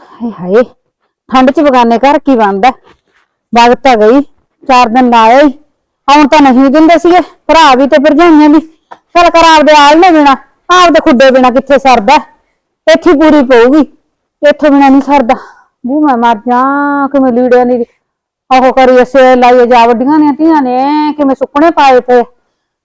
ਹਾਏ ਹਾਏ, ਠੰਡ ਚ ਬਗਾਨੇ ਘਰ ਕੀ ਬਣਦਾ? ਵਗ ਤਾਂ ਗਈ, ਚਾਰ ਦਿਨ ਲਾਇਆ ਹੀ ਆਉਣ ਤਾਂ ਨਹੀਂ ਦਿੰਦੇ ਸੀਗੇ, ਭਰਾ ਵੀ ਤੇ ਭਰਜਾਈਆਂ ਵੀ। ਚੱਲ ਕਰ ਆਪਦੇ ਆਲ ਨੇ ਬਿਨਾ, ਆਪਦੇ ਖੁੱਡੇ ਬਿਨਾ ਕਿੱਥੇ ਸਰਦਾ? ਇੱਥੇ ਪੂਰੀ ਪਊਗੀ, ਇੱਥੋਂ ਬਿਨਾ ਨਹੀਂ ਸਰਦਾ। ਬੂ ਮੈਂ ਮਰ ਜਾ, ਕਿਵੇਂ ਲੀੜਿਆਂ ਦੀ ਉਹ ਕਰੀ ਅਸੇ ਲਾਈਏ ਜਾ ਵੱਡੀਆਂ ਨੇ, ਧੀਆਂ ਨੇ, ਕਿਵੇਂ ਸੁੱਕਣੇ ਪਾਏ ਪਏ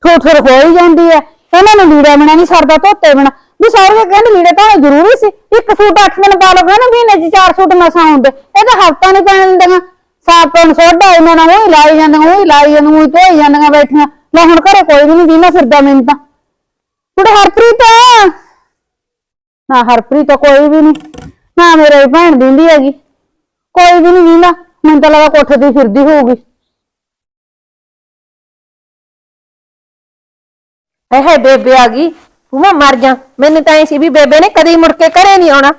ਠੋ ਠੋ ਹੋ ਹੀ ਜਾਂਦੀ ਹੈ ਇਹਨਾਂ ਨੂੰ ਲੀੜੇ ਬਿਨਾ ਨਹੀਂ ਸਰਦਾ, ਧੋਤੇ ਬਿਨਾ। ਵੀ ਸਾਰੇ ਕਹਿੰਦੇ ਲੀੜੇ ਧੋਣੇ ਜ਼ਰੂਰੀ ਸੀ। ਇੱਕ ਸੂਟ ਅੱਠ ਦਿਨ ਪਾ ਲਓ ਨਾ ਮਹੀਨੇ ਚ ਚਾਰ ਸੂਟ ਮਸਾਂ ਹੁੰਦੇ। ਇਹ ਤਾਂ ਹਫਤਾ ਨਹੀਂ ਪੈਣ ਦਿੰਦੀਆਂ। ਸਾਪਨ ਸੋਡਾ ਇਹਨਾਂ ਨਾਲ ਉਹੀ ਲਾਈ ਜਾਂਦੀਆਂ, ਉਹੀ ਲਾਈ ਜਾਂਦੀਆਂ, ਉਹੀ ਧੋਈ ਜਾਂਦੀਆਂ ਬੈਠੀਆਂ। ਲੈ ਹੁਣ ਘਰੇ ਕੋਈ ਵੀ ਨਹੀਂ ਦੀਨਾ ਫਿਰਦਾ ਮੈਨੂੰ ਤਾਂ। ਕੁੜੇ ਹਰਪ੍ਰੀਤ! ਨਾ ਹਰਪ੍ਰੀਤ ਤਾਂ ਕੋਈ ਵੀ ਨਹੀਂ। ਨਾ ਮੇਰੇ ਭੈਣ ਦਿੰਦੀ ਹੈਗੀ। ਕੋਈ ਵੀ ਨਹੀਂ ਦੀਨਾ ਮੈਨੂੰ ਤਾਂ ਲੱਗਾ ਕੋਠੇ ਤੇ ਫਿਰਦੀ ਹੋਊਗੀ। ਹੈ ਹੈ ਬੇਬੇ ਆ ਗਈ। ਤੂੰ ਮੈਂ ਮਰ ਜਾ। ਮੈਨੂੰ ਤਾਂ ਐ ਸੀ ਵੀ ਬੇਬੇ ਨੇ ਕਦੇ ਮੁੜ ਕੇ ਘਰੇ ਨਹੀਂ ਆਉਣਾ।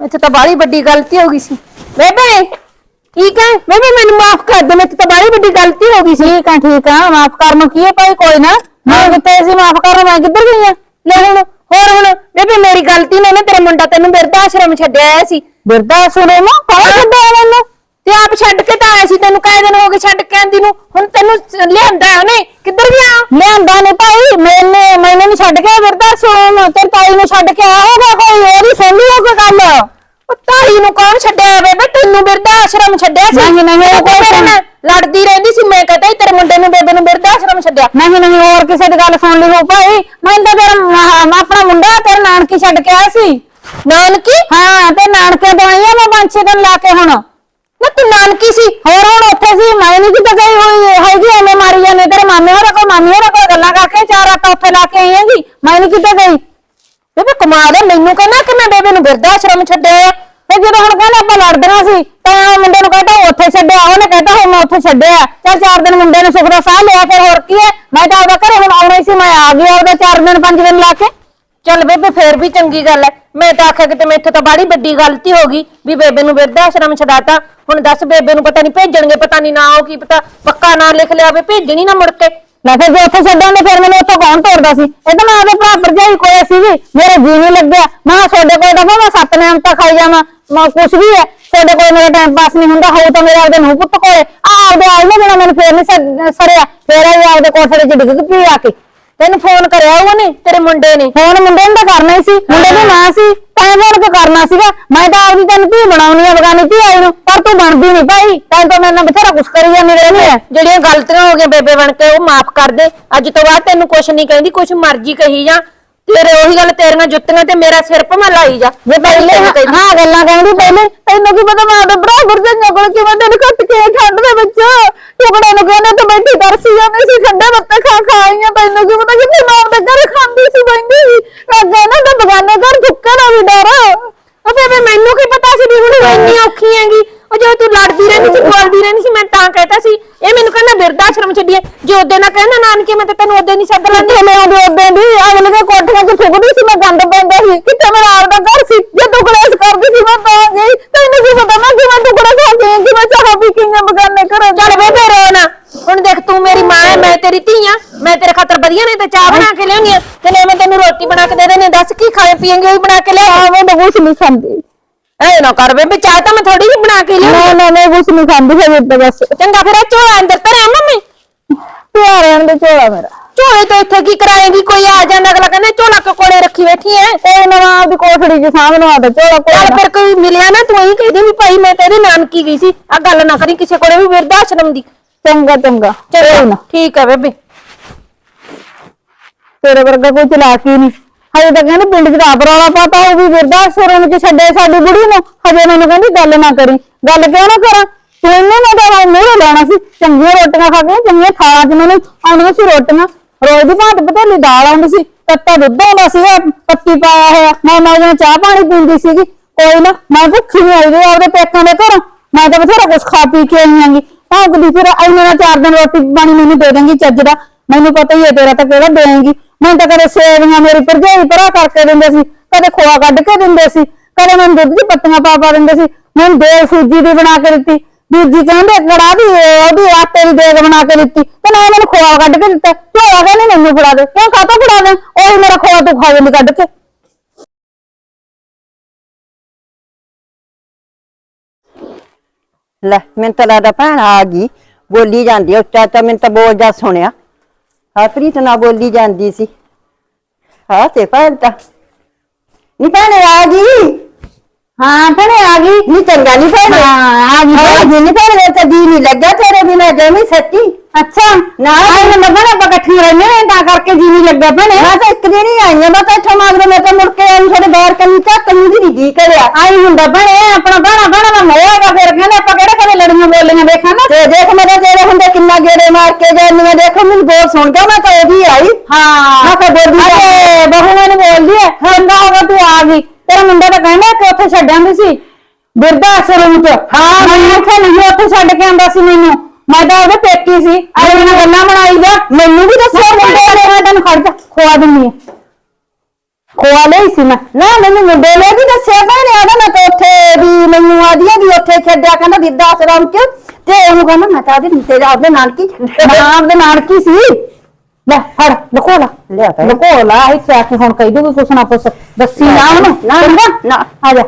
ਇੱਥੇ ਤਾਂ ਬਾਹਲੀ ਵੱਡੀ ਗਲਤੀ ਹੋ ਗਈ ਸੀ। ਬੇਬੇ ਠੀਕ ਹੈ ਬੇਬੇ ਮੈਨੂੰ ਮਾਫ ਕਰ ਦੇ ਮੇਰੇ ਤੋਂ ਬਾਹਲੀ ਵੱਡੀ ਗਲਤੀ ਹੋ ਗਈ ਸੀ। ਠੀਕ ਆ ਠੀਕ ਆ ਮਾਫ ਕਰਨ ਨੂੰ ਕੀ ਹੈ ਭਾਈ ਕੋਈ ਨਾ। ਮੈਂ ਕਿਤੇ ਸੀ ਮਾਫ ਕਰਨ ਮੈਂ ਕਿੱਧਰ ਗਈ ਆ? ਲੈ ਹੁਣ ਹੋਰ ਹੁਣ ਬੇਬੇ ਮੇਰੀ ਗਲਤੀ ਨੇ ਨਾ ਤੇਰਾ ਮੁੰਡਾ ਤੈਨੂੰ ਬਿਰਧ ਆਸ਼ਰਮ ਛੱਡਿਆ ਆਇਆ ਸੀ। ਬਿਰਦਾ ਸੁਣੇ ਮਾ ਕੌਣ ਛੱਡਿਆ ਮੈਨੂੰ ਤੇ ਆਪ ਛੱਡ ਕੇ ਤਾਂ ਆਇਆ ਸੀ ਤੈਨੂੰ ਕਾਇ ਦਿਨ ਹੋ ਗਏ ਛੱਡ ਕੇ ਆਂਦੀ ਨੂੰ? ਹੁਣ ਤੈਨੂੰ ਲਿਆਂਦਾ ਉਹਨੇ? ਕਿੱਧਰ ਗਿਆ? ਲਿਆਂਦਾ ਨੇ ਭਾਈ ਮੈਨੇ ਮੈਨੇ ਨਹੀਂ ਛੱਡ ਕੇ ਬਿਰਦਾ ਸੁਣੇ ਤੇ ਤਾਈ ਨੇ ਛੱਡ ਕੇ ਆਇਆ ਹੋਗਾ ਕੋਈ ਉਹਦੀ ਸੁਣ ਲਿਓ ਕੋਈ ਗੱਲ। ਉਹ ਤਾਈ ਨੂੰ ਕੌਣ ਛੱਡਿਆ ਬੇਬੇ ਤੈਨੂੰ ਬਿਰਧ ਆਸ਼ਰਮ ਛੱਡਿਆ ਸੀ? ਨਹੀਂ, ਨਹੀਂ, ਉਹ ਕੋਈ ਨਾਲ ਲੜਦੀ ਰਹਿੰਦੀ ਸੀ ਮੈਂ ਕਹਤਾ ਤੇਰੇ ਮੁੰਡੇ ਨੂੰ ਬੇਬੇ ਨੂੰ ਬਿਰਧ ਆਸ਼ਰਮ ਛੱਡਿਆ। ਨਹੀਂ ਨਹੀਂ ਹੋਰ ਕਿਸੇ ਦੀ ਗੱਲ ਸੁਣ ਲਈ ਹੋ ਭਾਈ। ਮੈਂ ਤਾਂ ਤੇਰਾ ਮ- ਆਪਣਾ ਮੁੰਡਾ ਤੇਰੇ ਨਾਨਕੀ ਛੱਡ ਕੇ ਆਇਆ ਸੀ। ਨਾਨਕੀ? ਹਾਂ ਤੇ ਨਾਨਕੇ ਤੋਂ ਆਈ ਆ ਮੈਂ ਪੰਜ ਛੇ ਦਿਨ ਲਾ ਕੇ ਹੁਣ। ਨਾ ਤੂੰ ਨਾਨਕੀ ਸੀ, ਹੋਰ ਹੁਣ ਉੱਥੇ ਸੀ, ਮੈਂ ਨਹੀਂ ਕਿਤੇ ਗਈ ਹੋਈ ਹੈਗੀ ਐਵੇਂ ਮਾਰੀ ਜਾਂਦੇ, ਤੇਰੇ ਮਾਮੇ ਹੋਰਾਂ ਕੋਲ, ਮਾਮੀ ਹੋਰਾਂ ਕੋਲ ਗੱਲਾਂ ਕਰਕੇ ਚਾਰ ਰਾਤਾਂ ਉੱਥੇ ਲਾ ਕੇ ਆਈ ਹੈਗੀ, ਮੈਂ ਨਹੀਂ ਕਿਤੇ ਗਈ। ਬੇਬੇ ਕਮਾਲ ਹੈ ਮੈਨੂੰ ਕਹਿੰਦਾ ਕਿ ਮੈਂ ਬੇਬੇ ਨੂੰ ਬਿਰਧ ਆਸ਼ਰਮ ਛੱਡਿਆ ਤੇ ਜਦੋਂ ਹੁਣ ਕਹਿੰਦੇ ਆਪਾਂ ਲੜਦੀਆਂ ਸੀ, ਤਾਂ ਉਹ ਮੁੰਡੇ ਨੂੰ ਕਹਿੰਦਾ ਉੱਥੇ ਛੱਡਿਆ, ਉਹਨੇ ਕਹਿੰਦਾ ਹੁਣ ਮੈਂ ਉੱਥੇ ਛੱਡਿਆ ਚੱਲ ਚਾਰ ਦਿਨ ਮੁੰਡੇ ਨੇ ਸੁਖ ਦਾ ਸਾਹ ਲਿਆ, ਫਿਰ ਹੋਰ ਕੀ ਹੈ? ਮੈਂ ਤਾਂ ਆਪਦਾ ਘਰੇ ਹੁਣ ਆਉਣਾ ਹੀ ਸੀ, ਮੈਂ ਆ ਗਿਆ ਉਹਦਾ ਚਾਰ ਦਿਨ, ਪੰਜ ਦਿਨ ਲਾ ਕੇ। ਚੱਲ ਬੇਬੇ, ਫੇਰ ਵੀ ਚੰਗੀ ਗੱਲ ਹੈ ਮੈਂ ਤਾਂ ਆਖਿਆ ਕਿ ਮੈਥੋਂ ਤਾਂ ਬਾੜੀ ਵੱਡੀ ਗਲਤੀ ਹੋ ਗਈ ਵੀ ਬੇਬੇ ਨੂੰ ਬਿਰਧ ਆਸ਼ਰਮ ਛਡਾਤਾ। ਹੁਣ ਦੱਸ ਬੇਬੇ ਨੂੰ ਪਤਾ ਨਹੀਂ ਭੇਜਣਗੇ, ਪਤਾ ਨਹੀਂ ਨਾ ਉਹ ਕੀ ਪਤਾ, ਪੱਕਾ ਨਾਂ ਲਿਖ ਲਿਆ ਵੇ ਭੇਜਣੀ ਨਾ ਮੁੜ ਕੇ। ਮੈਂ ਫਿਰ ਜੇ ਉੱਥੇ ਛੱਡਾਂਗੇ, ਫਿਰ ਮੈਨੂੰ ਉੱਥੋਂ ਕੌਣ ਤੋੜਦਾ ਸੀ? ਇਹ ਤਾਂ ਮੈਂ ਆਪਣੇ ਭਰਾ ਭਰਜਾਈ ਕੋਲੇ ਸੀਗੀ ਮੇਰੇ ਜੀ ਨਹੀਂ ਲੱਗਿਆ। ਮੈਂ ਕਿਹਾ ਤੁਹਾਡੇ ਕੋਲ ਤਾਂ ਮੈਂ ਸੱਤ ਨਿਯਮ ਤਾਂ ਖਾਈ ਜਾਵਾਂ, ਮੈਂ ਕੁਛ ਵੀ ਹੈ ਤੁਹਾਡੇ ਕੋਲ ਮੇਰਾ ਟਾਈਮ ਪਾਸ ਨਹੀਂ ਹੁੰਦਾ, ਹੋਊ ਤਾਂ ਮੇਰੇ ਆਪਦੇ ਨੂੰ ਪੁੱਤ ਕੋਲੇ। ਆ ਆਪਦੇ ਆਈ ਨਾ ਮੈਨੂੰ ਫੇਰ ਨਹੀਂ ਸ- ਸਰਿਆ ਫੇਰ ਆਈ ਆਪਦੇ ਕੋਠੜੇ 'ਚ ਡਿੱਗ ਪਈ ਆ ਕੇ। ਤੈਨੂੰ ਫੋਨ ਕਰਿਆ ਉਹਨੇ ਤੇਰੇ ਮੁੰਡੇ ਨੇ। ਫੋਨ ਮੁੰਡੇ ਨੂੰ ਤਾਂ ਕਰਨਾ ਹੀ ਸੀ ਮੁੰਡੇ ਦੀ ਮਾਂ ਸੀ ਤਾਂ ਫੋਨ ਕੇ ਕਰਨਾ ਸੀਗਾ। ਮੈਂ ਤਾਂ ਆਪਦੀ ਤੈਨੂੰ ਧੀ ਬਣਾਉਣੀ ਆ ਬਗਾਨੀ ਧੀ ਆਈ ਨੂੰ ਪਰ ਤੂੰ ਬਣਦੀ ਨਹੀਂ ਭਾਈ। ਤਾਂ ਤਾਂ ਮੇਰੇ ਨਾਲ ਬਥੇਰਾ ਕੁਛ ਕਰੀ ਜਾਂਦੀ ਰਹਿੰਦੀ ਹੈ ਜਿਹੜੀਆਂ ਗਲਤੀਆਂ ਹੋ ਗਈਆਂ ਬੇਬੇ ਬਣ ਕੇ ਉਹ ਮਾਫ ਕਰ ਦੇ। ਅੱਜ ਤੋਂ ਬਾਅਦ ਤੈਨੂੰ ਕੁਛ ਨਹੀਂ ਕਹਿੰਦੀ ਕੁਛ ਮਰਜ਼ੀ ਕਹੀ ਜਾ। ਤੇਰੇ ਉਹੀ ਗੱਲ ਤੇਰੀਆਂ ਜੁੱਤੀਆਂ ਤੇ ਮੇਰਾ ਸਿਰ ਭਮਾ ਲਾਈ ਜਾ। ਜੇ ਪਹਿਲੇ। ਹਾਂ ਗੱਲਾਂ ਕਹਿੰਦੀ ਪਹਿਲੇ ਤੈਨੂੰ ਕੀ ਪਤਾ ਮਾਂ ਦੇ ਭਰਾ ਗੁਰਜਨ ਕੋਲ ਕਿਵੇਂ ਤੈਨੂੰ ਕੱਟ ਕੇ ਠੰਡ ਦੇ ਵਿੱਚ। ਟੁਕੜੇ ਨੂੰ ਕਹਿੰਦੇ ਤੇ ਬੈਠੀ ਤਰਸੀ ਜਾਂਦੀ ਸੀ ਠੰਡੇ ਬੱਤੇ ਖਾ ਖਾ ਆਈਆਂ ਤੈਨੂੰ ਕੀ ਪਤਾ ਕਿ ਮਾਂ ਦੇ ਘਰ ਖਾਂਦੀ ਸੀ ਬੈਠੀ ਅੱਗੇ ਨਾ ਤਾਂ ਬਗਾਨੇ ਘਰ ਧੁੱਕੇ ਦਾ ਵੀ ਡਰ। ਬੇਬੇ ਮੈਨੂੰ ਕੀ ਪਤਾ ਸੀ ਵੀ ਹੁਣ ਇੰਨੀ ਔਖੀ ਹੈਗੀ ਉਹ ਜਦੋਂ ਤੂੰ ਲੜਦੀ ਰਹਿੰਦੀ ਸੀ ਬੋਲਦੀ ਰਹਿੰਦੀ ਸੀ ਮੈਂ ਤਾਂ ਕਹਿਤਾ ਸੀ। ਇਹ ਮੈਨੂੰ ਕਹਿੰਦਾ ਬਿਰਧ ਆਸ਼ਰਮ ਛੱਡੀਏ ਜੇ ਉਹਦੇ ਨਾਲ ਕਹਿੰਦਾ ਨਾਨਕੇ ਮੈਂ ਤਾਂ ਤੈਨੂੰ ਉਹਦੇ ਨਹੀਂ ਸੱਦ ਲੈਂਦੀ। ਮੈਂ ਆਉਂਦੀ ਉਦੋਂ ਦੀ ਅਗਲੇ ਦੇ ਕੋਠੀਆਂ 'ਚ ਫੁੱਕਦੀ ਸੀ ਮੈਂ ਗੰਦ ਪੈਂਦਾ ਸੀ। ਕਿੱਥੇ ਮੇਰਾ ਆਪਦਾ ਘਰ ਸੀ? ਜੇ ਟੁਕੜੇ ਇਸ ਕਰਦੀ ਸੀ ਮੈਂ ਤਾਂ ਗਈ। ਤੈਨੂੰ ਕੀ ਪਤਾ ਮੈਂ ਕਿਵੇਂ ਟੁਕੜੇ ਖਾ ਆਈ, ਕਿਵੇਂ ਚਾਹ ਪੀ ਕੇ ਆਈਆਂ ਬਗਾਨੇ ਘਰੋਂ ਚੱਲ ਬੇਬੇ ਰੋ ਨਾ ਹੁਣ। ਦੇਖ ਤੂੰ ਮੇਰੀ ਮਾਂ ਹੈ ਮੈਂ ਤੇਰੀ ਧੀ ਆ। ਮੈਂ ਤੇਰੇ ਖਾਤਰ ਵਧੀਆ ਨੇ ਤੇ ਚਾਹ ਬਣਾ ਕੇ ਲਿਆਉਣੀ ਆ। ਤੇ ਲੈ ਮੈਂ ਤੈਨੂੰ ਰੋਟੀ ਬਣਾ ਕੇ ਦੇ ਦੇਣੀ। ਦੱਸ ਕੀ ਖਾਏ ਪੀਏਂਗੇ ਉਹ ਬਣਾ ਕੇ ਲਿਆ ਮੈਂ ਤਾਂ ਕੁਛ ਨਹੀਂ ਖਾਂਦੀ। ਐ ਨਾ ਕਰ ਬੇਬੇ ਚਾਹ ਤਾਂ ਮੈਂ ਥੋੜੀ ਜਿਹੀ ਬਣਾ ਕੇ ਲਿਆਉਣੀ ਨਾ ਨਾ ਮੈਂ ਕੁਛ ਨਹੀਂ ਖਾਂਦੀ ਫਿਰ ਤਾਂ ਬਸ। ਚੰਗਾ ਫਿਰ ਇਹ ਝੋਲਾ ਅੰਦਰ ਧਰਿਆ ਮੰਮੀ? ਪਿਆਰਿਆਂ ਦੇ ਝੋਲਾ ਮੇਰਾ। ਝੋਲੇ ਤੋਂ ਇੱਥੇ ਕੀ ਕਰਾਏਗੀ? ਕੋਈ ਆ ਜਾਂਦਾ ਅਗਲਾ ਕਹਿੰਦਾ ਝੋਲਾ ਕੋਲੇ ਰੱਖੀ ਬੈਠੀ ਐ? ਕੋਈ ਨਾ ਮੈਂ ਆਪਦੀ ਕੋਠੜੀ 'ਚ ਸਾਹਮਣੇ ਆਦਾ ਝੋਲਾ ਕੋਈ ਚੱਲ। ਫਿਰ ਕੋਈ ਮਿਲਿਆ ਨਾ ਤੂੰ ਇਹੀ ਕਹਦੀ ਵੀ ਭਾਈ ਮੈਂ ਤੇਰੇ ਨਾਨਕੀ ਗਈ ਸੀ। ਆ ਗੱਲ ਨਾ ਕਰੀ ਕਿਸੇ ਕੋਲੇ ਵੀ ਬਿਰਧ ਆਸ਼ਰਮ ਦੀ। ਚੰਗਾ ਚੰਗਾ। ਕੋਈ ਚਲੋ ਠੀਕ ਹੈ ਬੇਬੇ। ਤੇਰੇ ਵਰਗਾ ਕੋਈ ਚਲਾਕ ਹੀ ਨਹੀਂ। ਹਜੇ ਤਾਂ ਕਹਿੰਦੇ ਪਿੰਡ 'ਚ ਆਪ ਰੌਲਾ ਪਾਤਾ ਉਹ ਵੀ ਵਿਰਦਾ ਸ਼ਰਮ 'ਚ ਛੱਡੇ ਸਾਡੀ ਬੁੜੀ ਨੂੰ। ਹਜੇ ਮੈਨੂੰ ਕਹਿੰਦੀ ਗੱਲ ਨਾ ਕਰੀ। ਗੱਲ ਕਿਉਂ ਨਾ ਕਰਾਂ? ਤੂੰ ਇਹਨੇ ਮੈਂ ਤਾਂ ਮੂਹਰੇ ਲੈਣਾ ਸੀ। ਚੰਗੀਆਂ ਰੋਟੀਆਂ ਖਾ ਕੇ, ਚੰਗੀਆਂ ਥਾਲਾਂ 'ਚ ਮੈਨੂੰ ਆਉਂਦੀਆਂ ਸੀ ਰੋਟੀਆਂ। ਰੋਜ਼ ਦੀ ਭਾਂਤ ਪਤੇਲੀ ਦਾਲ ਆਉਂਦੀ ਸੀ, ਤੱਤਾ ਦੁੱਧ ਆਉਂਦਾ ਸੀਗਾ, ਪੱਤੀ ਪਾਇਆ ਹੋਇਆ। ਮੈਂ ਮੈਂ ਜਦੋਂ ਚਾਹ ਪਾਣੀ ਪੀਂਦੀ ਸੀਗੀ। ਕੋਈ ਨਾ, ਮੈਂ ਭੁੱਖੀ ਨਹੀਂ ਆਈ ਵੀ ਆਪਦੇ ਪੇਕਾਂ ਦੇ ਘਰੋਂ। ਮੈਂ ਤਾਂ ਬਥੇਰਾ ਕੁਛ ਖਾ ਪੀ ਕੇ ਆਈ ਆਂਗੀ ਭਾਂਕਦੀ ਫਿਰ ਐਨੇ ਨਾਲ ਚਾਰ ਦਿਨ ਰੋਟੀ ਪਾਣੀ ਮੈਨੂੰ ਦੇ ਦੇਂਗੀ ਚੱਜ ਦਾ। ਮੈਨੂੰ ਪਤਾ ਹੀ ਹੈ ਤੇਰਾ ਤਾਂ ਕਿਹੜਾ ਦੇਂਗੀ ਮੈਂ ਤਾਂ ਕਦੇ ਸੇਵੀਆਂ ਮੇਰੀ ਭਰਜਾਈ ਭਰਾ ਕਰਕੇ ਦਿੰਦੇ ਸੀ, ਕਦੇ ਖੋਆ ਕੱਢ ਕੇ ਦਿੰਦੇ ਸੀ, ਕਦੇ ਮੈਨੂੰ ਦੁੱਧ ਦੀ ਪੱਤੀਆਂ ਪਾ ਪਾ ਦਿੰਦੇ ਸੀ, ਮੈਨੂੰ ਦੇਗ ਸੂਜੀ ਦੀ ਬਣਾ ਕੇ ਦਿੱਤੀ, ਦੂਜੀ ਕਹਿੰਦੇ ਕੜਾ ਦੀ, ਉਹਦੀ ਆਟੇ ਦੀ ਦੇਗ ਬਣਾ ਕੇ ਦਿੱਤੀ, ਤੇ ਨਾ ਮੈਨੂੰ ਖੋਆ ਕੱਢ ਕੇ ਦਿੱਤਾ ਝੋਲਾ ਕਹਿੰਦੇ ਮੈਨੂੰ ਫੜਾ ਦੇ ਕਿਉਂ ਕਾਹਤੋਂ ਫੜਾ ਦੇ, ਉਹੀ ਮੇਰਾ ਖੋਆ ਤੂੰ ਖਾ ਜਾਂਦੀ ਕੱਢ ਕੇ। ਲੈ, ਮੈਨੂੰ ਤਾਂ ਲੱਗਦਾ ਭੈਣ ਆ ਗਈ, ਬੋਲੀ ਜਾਂਦੀ ਆ, ਉੱਚਾ ਤਾਂ ਮੈਨੂੰ ਤਾਂ ਬੋਲ ਜਾ ਸੁਣਿਆ। ਹਰਪ੍ਰੀਤ ਨਾਲ ਬੋਲੀ ਜਾਂਦੀ ਸੀ। ਹਾਂ ਤੇ ਭੈਣ ਤਾਂ। ਨਹੀਂ ਭੈਣ ਆ ਗਈ? ਹਾਂ ਭੈਣੇ ਆ ਗਈ। ਨਹੀਂ ਚੰਗਾ ਨਹੀਂ ਭੈਣ? ਹਾਂ ਆ ਗਈ ਹਾਂ ਜੀ ਨਹੀਂ ਭੈਣ ਮੇਰੇ ਤਾਂ ਜੀ ਨਹੀਂ ਲੱਗਾ ਤੇਰੇ ਬਿਨਾ ਜਮੀ ਸੱਚੀ। ਅੱਛਾ। ਨਾ। ਆਈ ਮੈਂ ਲੱਭਣਾ ਆਪਾਂ ਇਕੱਠੀਆਂ ਰਹਿੰਦੇ ਨੇ ਤਾਂ ਕਰਕੇ ਜੀ ਨਹੀਂ ਲੱਗਾ ਭੈਣੇ। ਮੈਂ ਤਾਂ ਇੱਕ ਦਿਨ ਹੀ ਆਈ ਆ ਮੈਂ ਤਾਂ ਇੱਥੋਂ ਮਗਰੋਂ ਮੈਂ ਤਾਂ ਮੁੜ ਕੇ ਆਈ ਸਾਡੇ ਬਾਹਰ ਕੰਨੀ ਚੱਕ ਕੰਨੀ ਦੀ ਨਹੀਂ ਜੀ ਕਰਿਆ। ਆਈ ਹੁੰਦਾ ਭੈਣੇ ਆਪਣਾ ਬਾਣਾ ਬਾਣਾ ਦਾ ਮੋਇਆ ਹੈਗਾ ਫਿਰ ਕਹਿੰਦੇ ਆਪਾਂ ਕਿਹੜੇ ਕਦੇ ਲੜੀਆਂ ਬੋਲੀਆਂ ਦੇਖਾਂ ਨਾ। ਤੇ ਦੇਖ ਮੈਂ ਤਾਂ ਤੇਰੇ ਹੁੰਦੇ ਕਿੰਨਾ ਗੇੜੇ ਮਾਰ ਕੇ ਜਾਂਦੀਆਂ ਦੇਖੋ ਮੈਨੂੰ ਬੋਲ ਸੁਣ ਗਿਆ ਮੈਂ ਤਾਂ ਉਹਦੀ ਆਈ। ਹਾਂ। ਮੈਂ ਕਿਹਾ ਬੋਲੀ ਜਾ। ਅਰੇ ਬਹੂ ਮੈਨੂੰ ਬੋਲਦੀ ਹੈ ਚੰਗਾ ਹੋਗਾ ਤੂੰ ਆ ਗਈ। ਤੇਰਾ ਮੁੰਡਾ ਤਾਂ ਕਹਿੰਦਾ ਕਿ ਉੱਥੇ ਛੱਡ ਆਂਦੀ ਸੀ। ਬਿਰਧਾ ਆਸ਼ਰਮ ਚ। ਹਾਂ ਮੈਂ ਉੱਥੇ ਨਹੀਂ ਉੱਥੇ ਛੱਡ ਕੇ ਆਂਦਾ ਸੀ ਮੈਨੂੰ। ਮੈਂ ਤਾਂ ਉਹਦੇ ਪੇਕੀ ਸੀ। ਆਏ ਮੈਨੂੰ ਗੱਲਾਂ ਬਣਾਈ ਜਾ। ਮੈਨੂੰ ਵੀ ਦੱਸਿਆ ਮੁੰਡੇ ਨੇ। ਮੈਂ ਤੈਨੂੰ ਖੜ ਜਾ ਖਵਾ ਦਿੰਨੀ ਖਵਾ ਲਈ ਸੀ ਮੈਂ। ਨਾ ਮੈਨੂੰ ਮੁੰਡੇ ਨੇ ਵੀ ਦੱਸਿਆ ਭੈਣੇ ਆਦਾ ਮੈਂ ਤਾਂ ਉੱਥੇ ਵੀ ਮੈਨੂੰ ਆਦੀਆਂ ਵੀ ਉੱਥੇ ਛੱਡਿਆ ਕਹਿੰਦਾ ਵਿਰਦਾ ਆਸ਼ਰਮ ਚ। ਤੇ ਉਹਨੂੰ ਕਹਿੰਦਾ ਮੈਂ ਤਾਂ ਉਹਦੇ ਤੇਰੇ ਆਪਦੇ ਨਾਨਕੀ ਛੱਡਿਆ ਨਾਮ ਦੇ ਨਾਨਕੀ ਸੀ ਲੈ ਫੜ ਲਕੋ ਲਾ ਲਿਆ ਭੈਣੇ। ਲਕੋ ਲਾ ਇੱਥੇ ਆ ਕੇ ਹੁਣ ਕਹਿ ਦੂਗੀ ਕੁਛ ਨਾ ਕੁਛ ਦੱਸੀ ਨਾ ਉਹਨੂੰ ਨਾ? ਨਾ। ਆ ਜਾ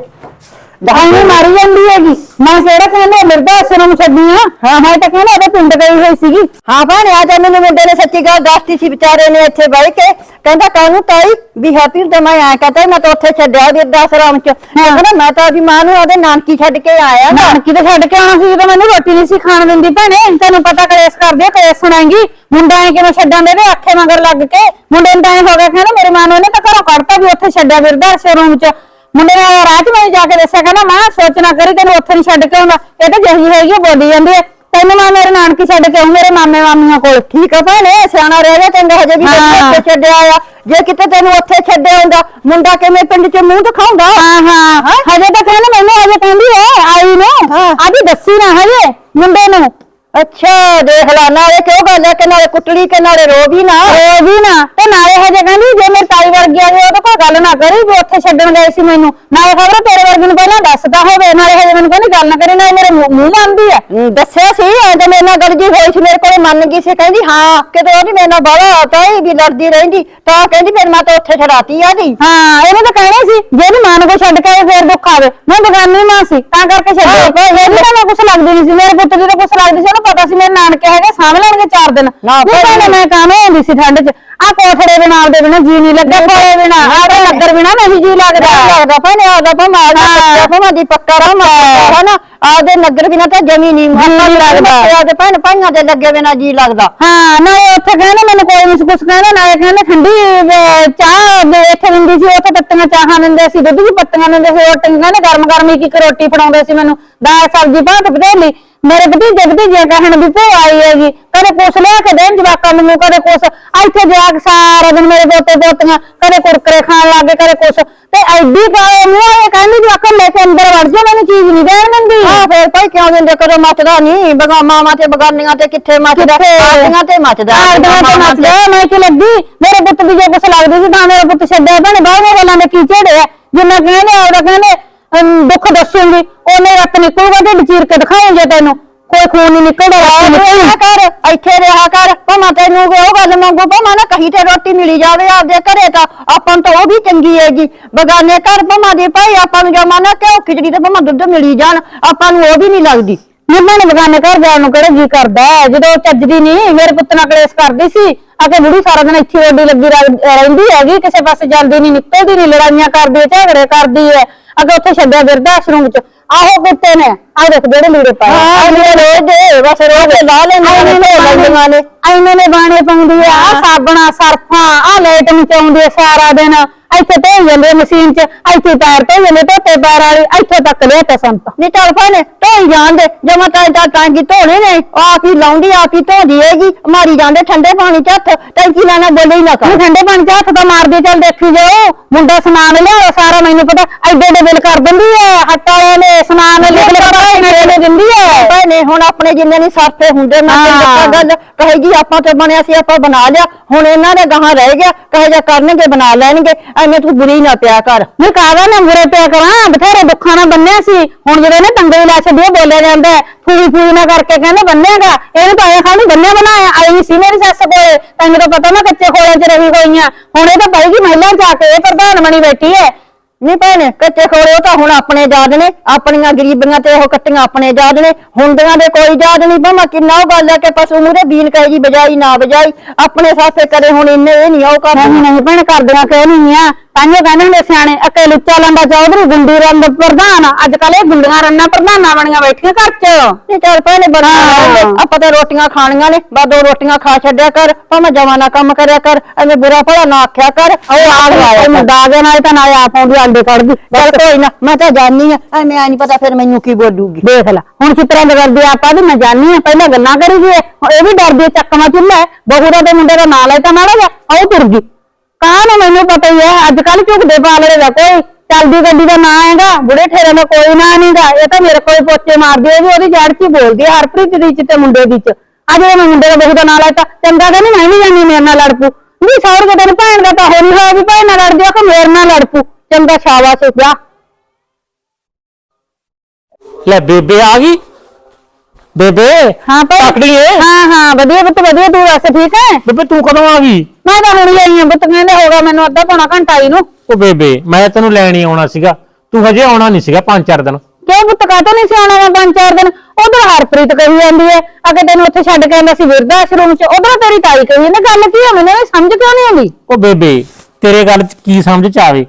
ਦਾਈ ਮਾਰੀ ਜਾਂਦੀ ਹੈਗੀ। ਮੈਂ ਕਿਹੜਾ ਕਹਿੰਦਾ ਮਿਰਦਾ ਆਸ਼ਰਮ ਛੱਡੀ ਆ। ਹਾਂ। ਮੈਂ ਤਾਂ ਕਹਿੰਦਾ ਉਹਦੇ ਪਿੰਡ ਗਈ ਹੋਈ ਸੀਗੀ। ਹਾਂ ਭੈਣੇ ਆ ਤਾਂ ਮੈਨੂੰ ਮੁੰਡੇ ਨੇ ਸੱਚੀ ਗੱਲ ਦੱਸਤੀ ਸੀ ਵਿਚਾਰੇ ਨੇ ਇੱਥੇ ਬਹਿ ਕੇ। ਕਹਿੰਦਾ ਕਾਹਨੂੰ ਤਾਈ ਵੀ ਹੈਪੀ ਤੇ ਮੈਂ ਆਇਆ ਕਹਤਾ ਮੈਂ ਤਾਂ ਉੱਥੇ ਛੱਡਿਆ ਵਿਰਦਾ ਆਸ਼ਰਮ ਚ ਕਹਿੰਦਾ ਮੈਂ ਤਾਂ ਉਹਦੀ ਮਾਂ ਨੂੰ ਉਹਦੇ ਨਾਨਕੀ ਛੱਡ ਕੇ ਆਇਆ। ਨਾਨਕੀ ਤੇ ਛੱਡ ਕੇ ਆਉਣਾ ਸੀ ਜਦੋਂ ਮੈਨੂੰ ਰੋਟੀ ਨਹੀਂ ਸੀ ਖਾਣ ਦਿੰਦੀ ਭੈਣੇ। ਤੈਨੂੰ ਪਤਾ ਕਲੇਸ਼ ਕਰਦੀ ਆ ਕਲੇਸ਼ ਸੁਣਾਏਗੀ। ਮੁੰਡਾ ਐ ਕਿਵੇਂ ਛੱਡਾਂ ਦੇ ਅੱਖੇ ਮਗਰ ਲੱਗ ਕੇ। ਮੁੰਡੇ ਨੂੰ ਤਾਂ ਹੋ ਗਿਆ ਕਹਿੰਦਾ ਮੇਰੀ ਮਾਂ ਨੂੰ ਇਹਨੇ ਤਾਂ ਘਰੋਂ ਕੱਢਤਾ ਵੀ ਉੱਥੇ ਛੱਡਿਆ ਵਿਰਦਾ ਆਸ਼ਰਮ ਚ ਮੁੰਡੇ ਨੇ ਰਾਤ ਮੈਨੂੰ ਜਾ ਕੇ ਦੱਸਿਆ ਕਹਿੰਦਾ ਮਾਂ ਸੋਚ ਨਾ ਕਰੀ ਤੈਨੂੰ ਉੱਥੇ ਨਹੀਂ ਛੱਡ ਕੇ ਆਉਂਦਾ। ਇਹ ਤਾਂ ਜਿਹੀ ਹੈਗੀ ਆ, ਬੋਲੀ ਜਾਂਦੀ ਹੈ ਤੈਨੂੰ ਮੈਂ ਮੇਰੇ ਨਾਨਕੀ ਛੱਡ ਕੇ ਆਉਂ ਮੇਰੇ ਮਾਮੇ ਮਾਮੀਆਂ ਕੋਲ। ਠੀਕ ਆ ਭੈਣੇ ਸਿਆਣਾ ਰਹਿ ਗਿਆ ਚੰਗਾ ਹਜੇ ਵੀ ਤੈਨੂੰ ਹਾਂ। ਉੱਥੇ ਛੱਡਿਆ ਆ। ਜੇ ਕਿਤੇ ਤੈਨੂੰ ਉੱਥੇ ਛੱਡਿਆ ਹੁੰਦਾ ਮੁੰਡਾ ਕਿਵੇਂ ਪਿੰਡ 'ਚ ਮੂੰਹ ਦਿਖਾਉਂਦਾ? ਹਾਂ ਹਾਂ। ਹਜੇ ਤਾਂ ਕਹਿੰਦਾ ਮੈਨੂੰ ਹਜੇ ਕਹਿੰਦੀ ਹੈ ਆਈ ਨੂੰ। ਆਦੀ ਦੱਸੀ ਨਾ ਹਜੇ ਮੁੰਡੇ ਨੂੰ। ਅੱਛਾ ਦੇਖ ਲੈ ਨਾਲੇ ਕਿਉਂ ਗੱਲ ਹੈ ਕਿ ਨਾਲੇ ਕੁੱਟੜੀ ਕਿ ਨਾਲੇ ਰੋ ਵੀ ਨਾ। ਉਹ ਵੀ ਨਾ। ਤੇ ਨਾਲੇ ਹਜੇ ਕਹਿੰਦੀ ਜੇ ਮੇਰੇ ਤਾਈ ਵਰਗੀ ਆ ਗਈ ਉਹਦੇ ਕੋਲ ਗੱਲ ਨਾ ਕਰੀ ਵੀ ਉੱਥੇ ਛੱਡਣ ਗਏ ਸੀ ਮੈਨੂੰ। ਨਾਲੇ ਖਬਰ ਤੇਰੇ ਵਰਗੀ ਨੂੰ ਪਹਿਲਾਂ ਦੱਸਦਾ ਹੋਵੇ ਨਾਲੇ ਹਜੇ ਗੱਲ ਨਾ ਕਰੀ ਨਾਲੇ ਮੇਰੇ ਮੂੰਹ ਮੰਨਦੀ ਆ ਹਮ, ਦੱਸਿਆ ਸੀ ਐ ਤਾਂ ਮੇਰੇ ਨਾਲ ਗੱਲ ਜੀ ਹੋਈ ਸੀ ਮੇਰੇ ਕੋਲੇ ਮੰਨ ਗਈ ਸੀ ਕਹਿੰਦੀ ਹਾਂ ਕਿਤੇ ਉਹਦੀ ਮੇਰੇ ਨਾਲ ਬਾਹਲਾ ਤਾਈ ਵੀ ਲੜਦੀ ਰਹਿੰਦੀ ਤਾਂ ਕਹਿੰਦੀ ਫਿਰ ਮੈਂ ਤਾਂ ਉੱਥੇ ਛੜਾਤੀ ਆ ਦੀ ਹਾਂ ਇਹਨੇ ਤਾਂ ਕਹਿਣਾ ਸੀ ਜੇ ਇਹਦੀ ਮਾਂ ਨੂੰ ਕੋਈ ਛੱਡ ਕੇ ਆਏ ਫੇਰ ਦੁੱਖ ਆਵੇ। ਮੈਂ ਬਗਾਨੀ ਮਾਂ ਸੀ ਤਾਂ ਕਰਕੇ ਛੱਡਿਆ। ਇਹਦੀ ਤਾਂ ਮੈਂ ਕੁਛ ਲੱਗਦੀ ਨਹੀਂ ਸੀ ਮੇਰੇ ਪੁੱਤ ਦੀ ਤਾਂ ਕੁਛ ਲੱਗਦੀ ਸੀ ਉਹਨੂੰ ਪਤਾ ਸੀ ਮੇਰੇ ਨਾਨਕੇ ਹੈਗੇ ਸਾਂਭ ਲੈਣਗੇ ਚਾਰ ਦਿਨ। ਨਾ, ਨਹੀਂ ਭੈਣੇ। ਭੈਣੇ ਮੈਂ ਕਾਹਨੂੰ ਆਉਂਦੀ ਸੀ ਠੰਡ 'ਚ? ਆ ਕੋਠੜੇ ਦੇ ਨਾਲ ਦੇ ਬਿਨਾ ਜੀ ਨਹੀਂ ਲੱਗਾ ਕੋਲੇ ਬਿਨਾ। ਆ ਤਾਂ ਲੱਦਰ ਬਿਨਾ ਨਹੀਂ ਜੀ ਲੱਗਦਾ। ਲੱਗਦਾ ਭੈਣੇ ਆਦਾ ਭਾ ਮਾਰ ਦਾ ਹਾਂ। ਭਾ ਦੀ ਪੱਕਾ ਰਹਾ ਮਾਰ ਹੈ ਨਾ। ਆਦੇ ਨਗਰ ਬਿਨਾ ਤਾਂ ਜਮੀ ਨਹੀਂ ਨਹੀਂ ਲੱਗਦਾ। ਆਦੇ ਭੈਣ ਭਾਈਆਂ ਦੇ ਲੱਗੇ ਬਿਨਾ ਜੀ ਲੱਗਦਾ। ਹਾਂ ਨਾਲੇ ਉੱਥੇ ਕਹਿੰਦੇ ਮੈਨੂੰ ਕੋਈ ਨਹੀਂ ਕੁਛ ਕਹਿੰਦਾ ਨਾਲੇ ਕਹਿੰਦੇ ਠੰਡੀ ਚਾਹ ਇੱਥੇ ਦਿੰਦੀ ਸੀ ਉੱਥੇ ਤੱਤੀਆਂ ਚਾਹਾਂ ਦਿੰਦੇ ਸੀ ਦੁੱਧ ਦੀ ਪੱਤੀਆਂ ਦਿੰਦੇ ਸੀ ਰੋਟੀ ਕਹਿੰਦੇ ਗਰਮ ਗਰਮ ਇੱਕ ਇੱਕ ਰੋਟੀ ਫੜਾਉਂਦੇ ਸੀ ਮੈਨੂੰ। ਦਾਲ ਸਬਜ਼ੀ ਭਾਤ ਬਦੇਲੀ ਮੇਰੇ ਭਤੀਜੇ ਭਤੀਜੇ ਕਹਿਣ ਵੀ ਭੂਆ ਆਈ ਹੈਗੀ ਕਦੇ ਕੁਛ ਲਿਆ ਕੇ ਦੇਣ ਜਵਾਕਾਂ ਨੂੰ ਕਦੇ ਕੁਛ। ਇੱਥੇ ਜਵਾਕ ਸਾਰਾ ਦਿਨ ਮੇਰੇ ਦੋਤੇ ਦੋਤੀਆਂ ਕਦੇ ਕੁਰਕਰੇ ਖਾਣ ਲੱਗੇ ਕਦੇ ਕੁਛ। ਤੇ ਐਡੀ ਕਾਲੇ ਮੂੰਹ ਇਹ ਕਹਿੰਦੀ ਜਵਾਕਾਂ ਲੈ ਕੇ ਅੰਦਰ ਵੜ ਜਾ ਮੈਨੂੰ ਚੀਜ਼ ਨਹੀਂ ਦੇਣ ਦਿੰਦੀ। ਹਾਂ ਫੇਰ ਭਾਈ ਕਿਉਂ ਦਿੰਦੇ ਕਦੋਂ ਮੱਚਦਾ ਨਹੀਂ ਬਗਾ ਮਾਵਾਂ ਤੇ ਬਗਾਨੀਆਂ ਤੇ ਕਿੱਥੇ ਮੱਚਦਾ? ਆਦੀਆਂ ਤੇ ਮੱਚਦਾ। ਆਰਦਾਂ ਤੇ ਮੱਚਦਾ ਮੈਂ ਕਿ ਲੱਗੀ? ਮੇਰੇ ਪੁੱਤ ਦੀ ਜੇ ਕੁਛ ਲੱਗਦੀ ਸੀ ਤਾਂ ਮੇਰਾ ਪੁੱਤ ਛੱਡਿਆ ਭੈਣੇ ਬਾਹਰ ਗੱਲਾਂ ਦੇ ਕੀ ਝੇੜਿਆ? ਜਿੰਨਾ ਕਹਿੰਦੇ ਆਉਦਾ ਕਹਿੰਦੇ ਦੁੱਖ ਦੱਸੂਗੀ ਉਹਨੇ ਰੱਤ ਨਿਕਲੂਗਾ ਢਿੱਡ ਚੀਰ ਕੇ ਦਿਖਾਉਂਗੇ ਤੈਨੂੰ। ਕੋਈ ਖੂਨ ਨਹੀਂ ਨਿਕਲਦਾ। ਰੱਤ ਨਿਕਲੂ ਰਿਹਾ ਕਰ ਇੱਥੇ ਰਿਹਾ ਕਰ। ਭਾਵੇਂ ਤੈਨੂੰ ਉਹ ਗੱਲ ਮੰਗੋ ਭਾਵੇਂ ਨਾ ਕਹੀ ਤੇ ਰੋਟੀ ਮਿਲੀ ਜਾਵੇ ਆਪਦੇ ਘਰੇ ਤਾਂ ਆਪਾਂ ਨੂੰ ਤਾਂ ਉਹ ਵੀ ਚੰਗੀ ਹੈਗੀ। ਬਗਾਨੇ ਘਰ ਭਾਵੇਂ ਦੀ ਭਾਈ ਆਪਾਂ ਨੂੰ ਜਮਾਨਾ ਕਿਉਂ ਖਿਚੜੀ ਤੇ ਭਾਵੇਂ ਦੁੱਧ ਮਿਲੀ ਜਾਣ ਆਪਾਂ ਨੂੰ ਉਹ ਵੀ ਨਹੀਂ ਲੱਗਦੀ। ਨਿੰਮਾ ਨੇ ਬਗਾਨੇ ਘਰ ਜਾਣ ਨੂੰ ਕਿਹੜਾ ਜੀ ਕਰਦਾ? ਹੈ? ਜਦੋਂ ਚੱਜਦੀ ਨਹੀਂ ਮੇਰੇ ਪੁੱਤ ਨਾਲ ਕਲੇਸ਼ ਕਰਦੀ ਸੀ। ਆ ਕੇ ਬੁੜੀ ਸਾਰਾ ਦਿਨ ਇੱਥੇ ਓਡੀ ਲੱਗੀ ਰਹਿ- ਰਹਿੰਦੀ ਹੈਗੀ ਕਿਸੇ ਪਾਸੇ ਜਾਂਦੀ ਨਹੀਂ ਨਿਕਲਦੀ ਨਹੀਂ ਲੜਾਈਆਂ ਕਰਦੀ ਹੈ ਝਗੜੇ ਕਰਦੀ ਹੈ। ਅੱਗੇ ਉੱਥੇ ਛੱਡਿਆ ਬਿਰਧਾ ਆਸ਼ਰਮ ਵਿੱਚ। ਆਹੋ ਕੁੱਤੇ ਨੇ। ਆ ਦੇਖ ਜਿਹੜੇ ਲੀੜੇ ਪਾਏ। ਇਹ ਰੋਜ਼ ਦੇ। ਬਸ ਰੋਜ਼ ਦੇ ਲਾ ਲੈਂਦੇ ਨੇ ਲੈਂਦੀਆਂ ਨੇ ਐਨੇ ਨੇ। ਬਾਣੇ ਪਾਉਂਦੀ ਆ। ਆ ਸਾਬਣਾ ਸਰਫਾਂ ਆ ਲਾਈਟ ਮਚਾਉਂਦੀ ਆ ਸਾਰਾ ਦਿਨ। ਇੱਥੇ ਧੋ ਜਾਂਦੇ ਆ ਮਸ਼ੀਨ 'ਚ ਇੱਥੇ ਪੈਰ ਧੋ ਜਾਂਦੇ ਧੋਤੇ ਪੈਰ ਵਾਲੀ ਇੱਥੇ ਤੱਕ ਲਿਆ ਤਾਂ ਸੰਤ। ਨੀ ਚੱਲ ਭਾਣੇ ਧੋਈ ਜਾਂਦੇ ਜਮਾ ਤਾਂ ਤਾਂ ਟਾਂਗੀ ਧੋਣੇ ਨੇ ਆਪ ਹੀ ਲਾਉਂਦੀ ਆਪ ਹੀ ਧੋਦੀ ਹੈਗੀ ਮਾਰੀ ਜਾਂਦੇ ਠੰਡੇ ਪਾਣੀ ਚ ਹੱਥ ਟੈਂਕੀ ਲਾਣਾ ਬੋਲੇ ਹੀ ਨਾ ਕਰ। ਠੰਡੇ ਪਾਣੀ 'ਚ ਹੱਥ ਤਾਂ ਮਾਰਦੀ ਚੱਲ ਦੇਖੀ ਜਾਓ ਮੁੰਡਾ ਸਮਾਨ ਲਿਆਓ ਸਾਰਾ ਮੈਨੂੰ ਪਤਾ ਐਡੇ ਐਡੇ ਬਿੱਲ ਕਰ ਦਿੰਦੀ ਐ ਹੱਟ ਵਾਲਿਆਂ ਨੇ ਸਮਾਨ ਲਿਖ ਲਿਖ ਕੇ ਦਿੰਦੀ ਭਾਣੇ ਹੁਣ ਆਪਣੇ ਜਿੰਨੇ ਨਹੀਂ ਸਰਫੇ ਹੁੰਦੇ ਮੈਂ ਤੈਨੂੰ ਹਾਂ। ਗੱਲ ਕਹੇ ਜੀ ਆਪਾਂ ਤੇ ਬਣਿਆ ਸੀ ਆਪਾਂ ਬਣਾ ਲਿਆ ਹੁਣ ਇਹਨਾਂ ਦੇ ਗਾਹਾਂ ਰਹਿ ਗਿਆ ਕਹੇ ਜਾ ਕਰਨਗੇ ਬਣਾ ਲੈਣਗੇ ਐਵੇਂ ਤੂੰ ਬੁਰੀ ਨਾ ਪਿਆ ਕਰ। ਮੈਂ ਕਾਹਦਾ ਨਾ ਬੁਰੇ ਪਿਆ ਕਰਾਂ? ਬਥੇਰੇ ਦੁੱਖਾਂ ਨਾਲ ਬੰਨਿਆ ਸੀ। ਹੁਣ ਜਦੋਂ ਇਹਨੇ ਤੰਗੇ ਲੈ ਛੱਡੀ ਬੋਲਿਆ ਜਾਂਦਾ ਹੈ, ਫੂਈ ਫੂਈ ਨਾ ਕਰਕੇ ਕਹਿੰਦੇ ਬੰਨੇਗਾ ਇਹਨੂੰ ਤਾਂ ਆਇਆ ਖਾਣੀ ਬੰਨਿਆ ਬਣਾਇਆ। ਆਈ ਸੀ ਮੇਰੀ ਸੱਸ ਕੋਲੇ। ਤੈਨੂੰ ਤਾਂ ਪਤਾ ਨਾ ਕੱਚੇ ਖੋਲੇ 'ਚ ਰਹੀ ਹੋਈਆਂ ਹੁਣ ਇਹ ਤਾਂ ਪਾਏਗੀ ਮਹਿਲਾ ਚ ਆ ਕੇ ਇਹ ਪ੍ਰਧਾਨ ਬਣੀ ਬੈਠੀ ਹੈ। ਨਹੀਂ ਭੈਣੇ ਕੱਚੇ ਖੋੜੇ ਉਹ ਤਾਂ ਹੁਣ ਆਪਣੇ ਯਾਦ ਨੇ ਆਪਣੀਆਂ ਗਰੀਬੀਆਂ ਤੇ ਉਹ ਕੱਟੀਆਂ ਆਪਣੇ ਯਾਦ ਨੇ ਹੁੰਦੀਆਂ ਦੇ ਕੋਈ ਯਾਦ ਨਹੀਂ ਭਾਵੇਂ ਕਿੰਨਾ ਉਹ ਗੱਲ ਹੈ ਕਿ ਪਸ਼ੂ ਮੂਰੇ ਬੀਨ ਕਹੇ ਜੀ ਬਜਾਈ ਨਾ ਬਜਾਈ ਆਪਣੇ ਸਾਥੇ ਕਰੇ ਹੁਣ ਇੰਨੇ ਇਹ ਨਹੀਂ ਉਹ ਕਰ ਨਹੀਂ ਨਹੀਂ ਭੈਣ ਕਰਦੀਆਂ ਕਿਉਂ ਨਹੀਂ ਆ ਤਾਂਿਓ ਕਹਿੰਦੇ ਹੁੰਦੇ ਸਿਆਣੇ ਅੱਕੇ ਲੁੱਚਾ ਲੰਦਾ ਚੌਧਰੀ ਗੁੰਡੀ ਰੰਗ ਪ੍ਰਧਾਨ ਅੱਜ ਕੱਲ ਇਹ ਗੁੰਡੀਆਂ ਰੰਨਾ ਪ੍ਰਧਾਨਾਂ ਬਣੀਆਂ ਬੈਠੀਆਂ ਘਰ 'ਚ। ਨਹੀਂ ਚੱਲ ਭੈਣੇ ਬਣਾ ਹਾਂ। ਆਪਾਂ ਤਾਂ ਰੋਟੀਆਂ ਖਾਣੀਆਂ ਨੇ ਬਾ ਦੋ ਰੋਟੀਆਂ ਖਾ ਛੱਡਿਆ ਕਰ ਭਾਵੇਂ ਜਵਾਨਾ ਕੰਮ ਕਰਿਆ ਕਰ ਐਵੇਂ ਬੁਰਾ ਭਲਾ ਨਾ ਆਖਿਆ ਕਰ। ਉਹ ਆ ਗਿਆ ਮੁੰਡਾ ਆ ਗਿਆ ਨਾਲੇ ਤਾਂ ਨਾਲੇ ਆਪ ਆਉਂਦੀ ਆਂਡੇ ਕੱਢਦੀ। ਚੱਲ ਕੋਈ ਨਾ ਮੈਂ ਤਾਂ ਜਾਣੀ ਆ ਐਵੇਂ ਆ ਨਹੀਂ ਪਤਾ ਫਿਰ ਮੈਨੂੰ ਕੀ ਬੋਲੂਗੀ। ਦੇਖ ਲੈ ਹੁਣ ਚਿੱਤਰਾਂ ਦੇ ਕਰਦੀ ਆਪਾਂ ਵੀ ਮੈਂ ਜਾਣੀ ਆ ਪਹਿਲਾਂ ਗੱਲਾਂ ਕਰੀ ਗਈ ਇਹ ਵੀ ਡਰਦੀ ਚੱਕਵਾ ਚੁੱਲਾ। ਬਹੂ ਦਾ ਤੇ ਮੁੰਡੇ ਦਾ ਨਾਂ ਲੈ ਤਾਂ ਮਾੜਾ ਜਾ ਉਹ ਤੁਰ ਗਈ। ਕਾਹ ਮੈਨੂੰ ਪਤਾ ਹੀ ਹੈ, ਅੱਜ ਕੱਲ ਝੁਕਦੇ ਪਾਲਰੇ ਦਾ ਕੋਈ, ਚੱਲਦੀ ਗੱਡੀ ਦਾ ਨਾਂ ਹੈਗਾ, ਬੁੜੇ ਠੇਰੇ ਦਾ ਕੋਈ ਨਾਂ ਨਹੀਂਗਾ ਇਹ ਤਾਂ ਮੇਰੇ ਕੋਲ ਪੋਚੇ ਮਾਰਦੀ ਹੈ ਵੀ ਉਹਦੀ ਜੜ 'ਚ ਹੀ ਬੋਲਦੀ ਹੈ, ਹਰਪ੍ਰੀਤ ਦੀ ਚ ਤੇ ਮੁੰਡੇ ਦੀ ਚ। ਅੱਜ ਮੈਂ ਮੁੰਡੇ ਦਾ ਬਹੂ ਦਾ ਨਾਂ ਲੈਤਾ, ਚੰਗਾ ਕਹਿੰਦੀ ਮੈਂ ਵੀ ਜਾਣੀ ਮੇਰੇ ਨਾਲ ਲੜ ਪੂ ਨਹੀਂ ਸੌਰ ਕੇ ਤੈਨੂੰ ਭੈਣ ਦਾ ਤਾਂ ਹੋ ਨਹੀਂ ਹੋਇਆ ਵੀ ਭੈਣ ਨਾਲ ਲੜਦੀ ਆ ਕਿ ਮੇਰੇ ਨਾਲ ਲੜ ਪੂ ਚੰਗਾ, ਸ਼ਾਬਾਸ਼, ਜਾ। ਲੈ, ਬੇਬੇ ਆ ਗਈ? ਬੇਬੇ ਹਾਂ ਭਾਈ। ਤਕੜੀਏ ਹਾਂ ਹਾਂ ਵਧੀਆ ਪੁੱਤ ਵਧੀਆ। ਤੂੰ ਦੱਸ ਠੀਕ ਹੈ? ਬੇਬੇ ਤੂੰ ਕਦੋਂ ਆ ਗਈ? ਮੈਂ ਤਾਂ ਹੁਣ ਆਈ ਹਾਂ ਪੁੱਤ ਕਹਿੰਦੇ ਹੋਗਾ ਮੈਨੂੰ ਅੱਧਾ ਪੌਣਾ ਘੰਟਾ ਆਈ ਨੂੰ। ਉਹ ਬੇਬੇ ਮੈਂ ਤੈਨੂੰ ਲੈਣ ਹੀ ਆਉਣਾ ਸੀਗਾ। ਤੂੰ ਹਜੇ ਆਉਣਾ ਨਹੀਂ ਸੀਗਾ ਪੰਜ ਚਾਰ ਦਿਨ। ਕਿਉਂ ਪੁੱਤ ਕਾਹਤੋਂ ਨਹੀਂ ਸਿਆਣਾ ਮੈਂ ਪੰਜ ਚਾਰ ਦਿਨ? ਉਧਰ ਹਰਪ੍ਰੀਤ ਕਹੀ ਜਾਂਦੀ ਹੈ ਅੱਗੇ ਤੈਨੂੰ ਉੱਥੇ ਛੱਡ ਕੇ ਆਂਦਾ ਸੀ ਵਿਰਧ ਆਸ਼ਰਮ ਚ ਉਧਰ ਤੇਰੀ ਤਾਈ ਕਹੀ ਜਾਂਦੀ ਗੱਲ ਕੀ ਹੈ ਮੈਨੂੰ ਇਹ ਸਮਝ ਕਿਉਂ ਨਹੀਂ ਆਉਂਦੀ? ਉਹ ਬੇਬੇ ਤੇਰੇ ਗੱਲ 'ਚ ਕੀ ਸਮਝ ਚ ਆਵੇ?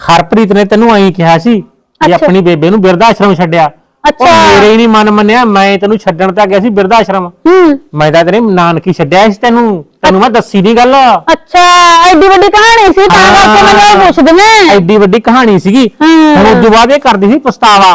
ਹਰਪ੍ਰੀਤ ਨੇ ਤੈਨੂੰ ਐਂ ਕਿਹਾ ਸੀ ਕਿ। ਆਪਣੀ ਬੇਬੇ ਨੂੰ ਬਿਰਧ ਆਸ਼ਰਮ ਛੱਡਿਆ। ਉਹ ਅੱਛਾ। ਮੇਰੇ ਹੀ ਨਹੀਂ ਮਨ ਮੰਨਿਆ ਮੈਂ ਤੈਨੂੰ ਛੱਡਣ ਤਾਂ ਗਿਆ ਸੀ ਬਿਰਧ ਆਸ਼ਰਮ। ਹੂੰ। ਮੈਂ ਤਾਂ ਤੇਰੇ ਨਾਨਕੀ ਛੱਡਿਆ ਸੀ ਤੈਨੂੰ ਤੈਨੂੰ ਮੈਂ ਦੱਸੀ ਨਹੀਂ ਗੱਲ। ਅੱਛਾ ਐਡੀ ਵੱਡੀ ਕਹਾਣੀ ਸੀ ਤਾਂ ਕਰਕੇ ਮੈਨੂੰ ਇਹ ਪੁੱਛਦੇ ਨੇ। ਐਡੀ ਵੱਡੀ ਕਹਾਣੀ ਸੀਗੀ। ਹੂੰ। ਹੁਣ ਉਸ ਤੋਂ ਬਾਅਦ ਇਹ ਕਰਦੀ ਸੀ ਪਛਤਾਵਾ।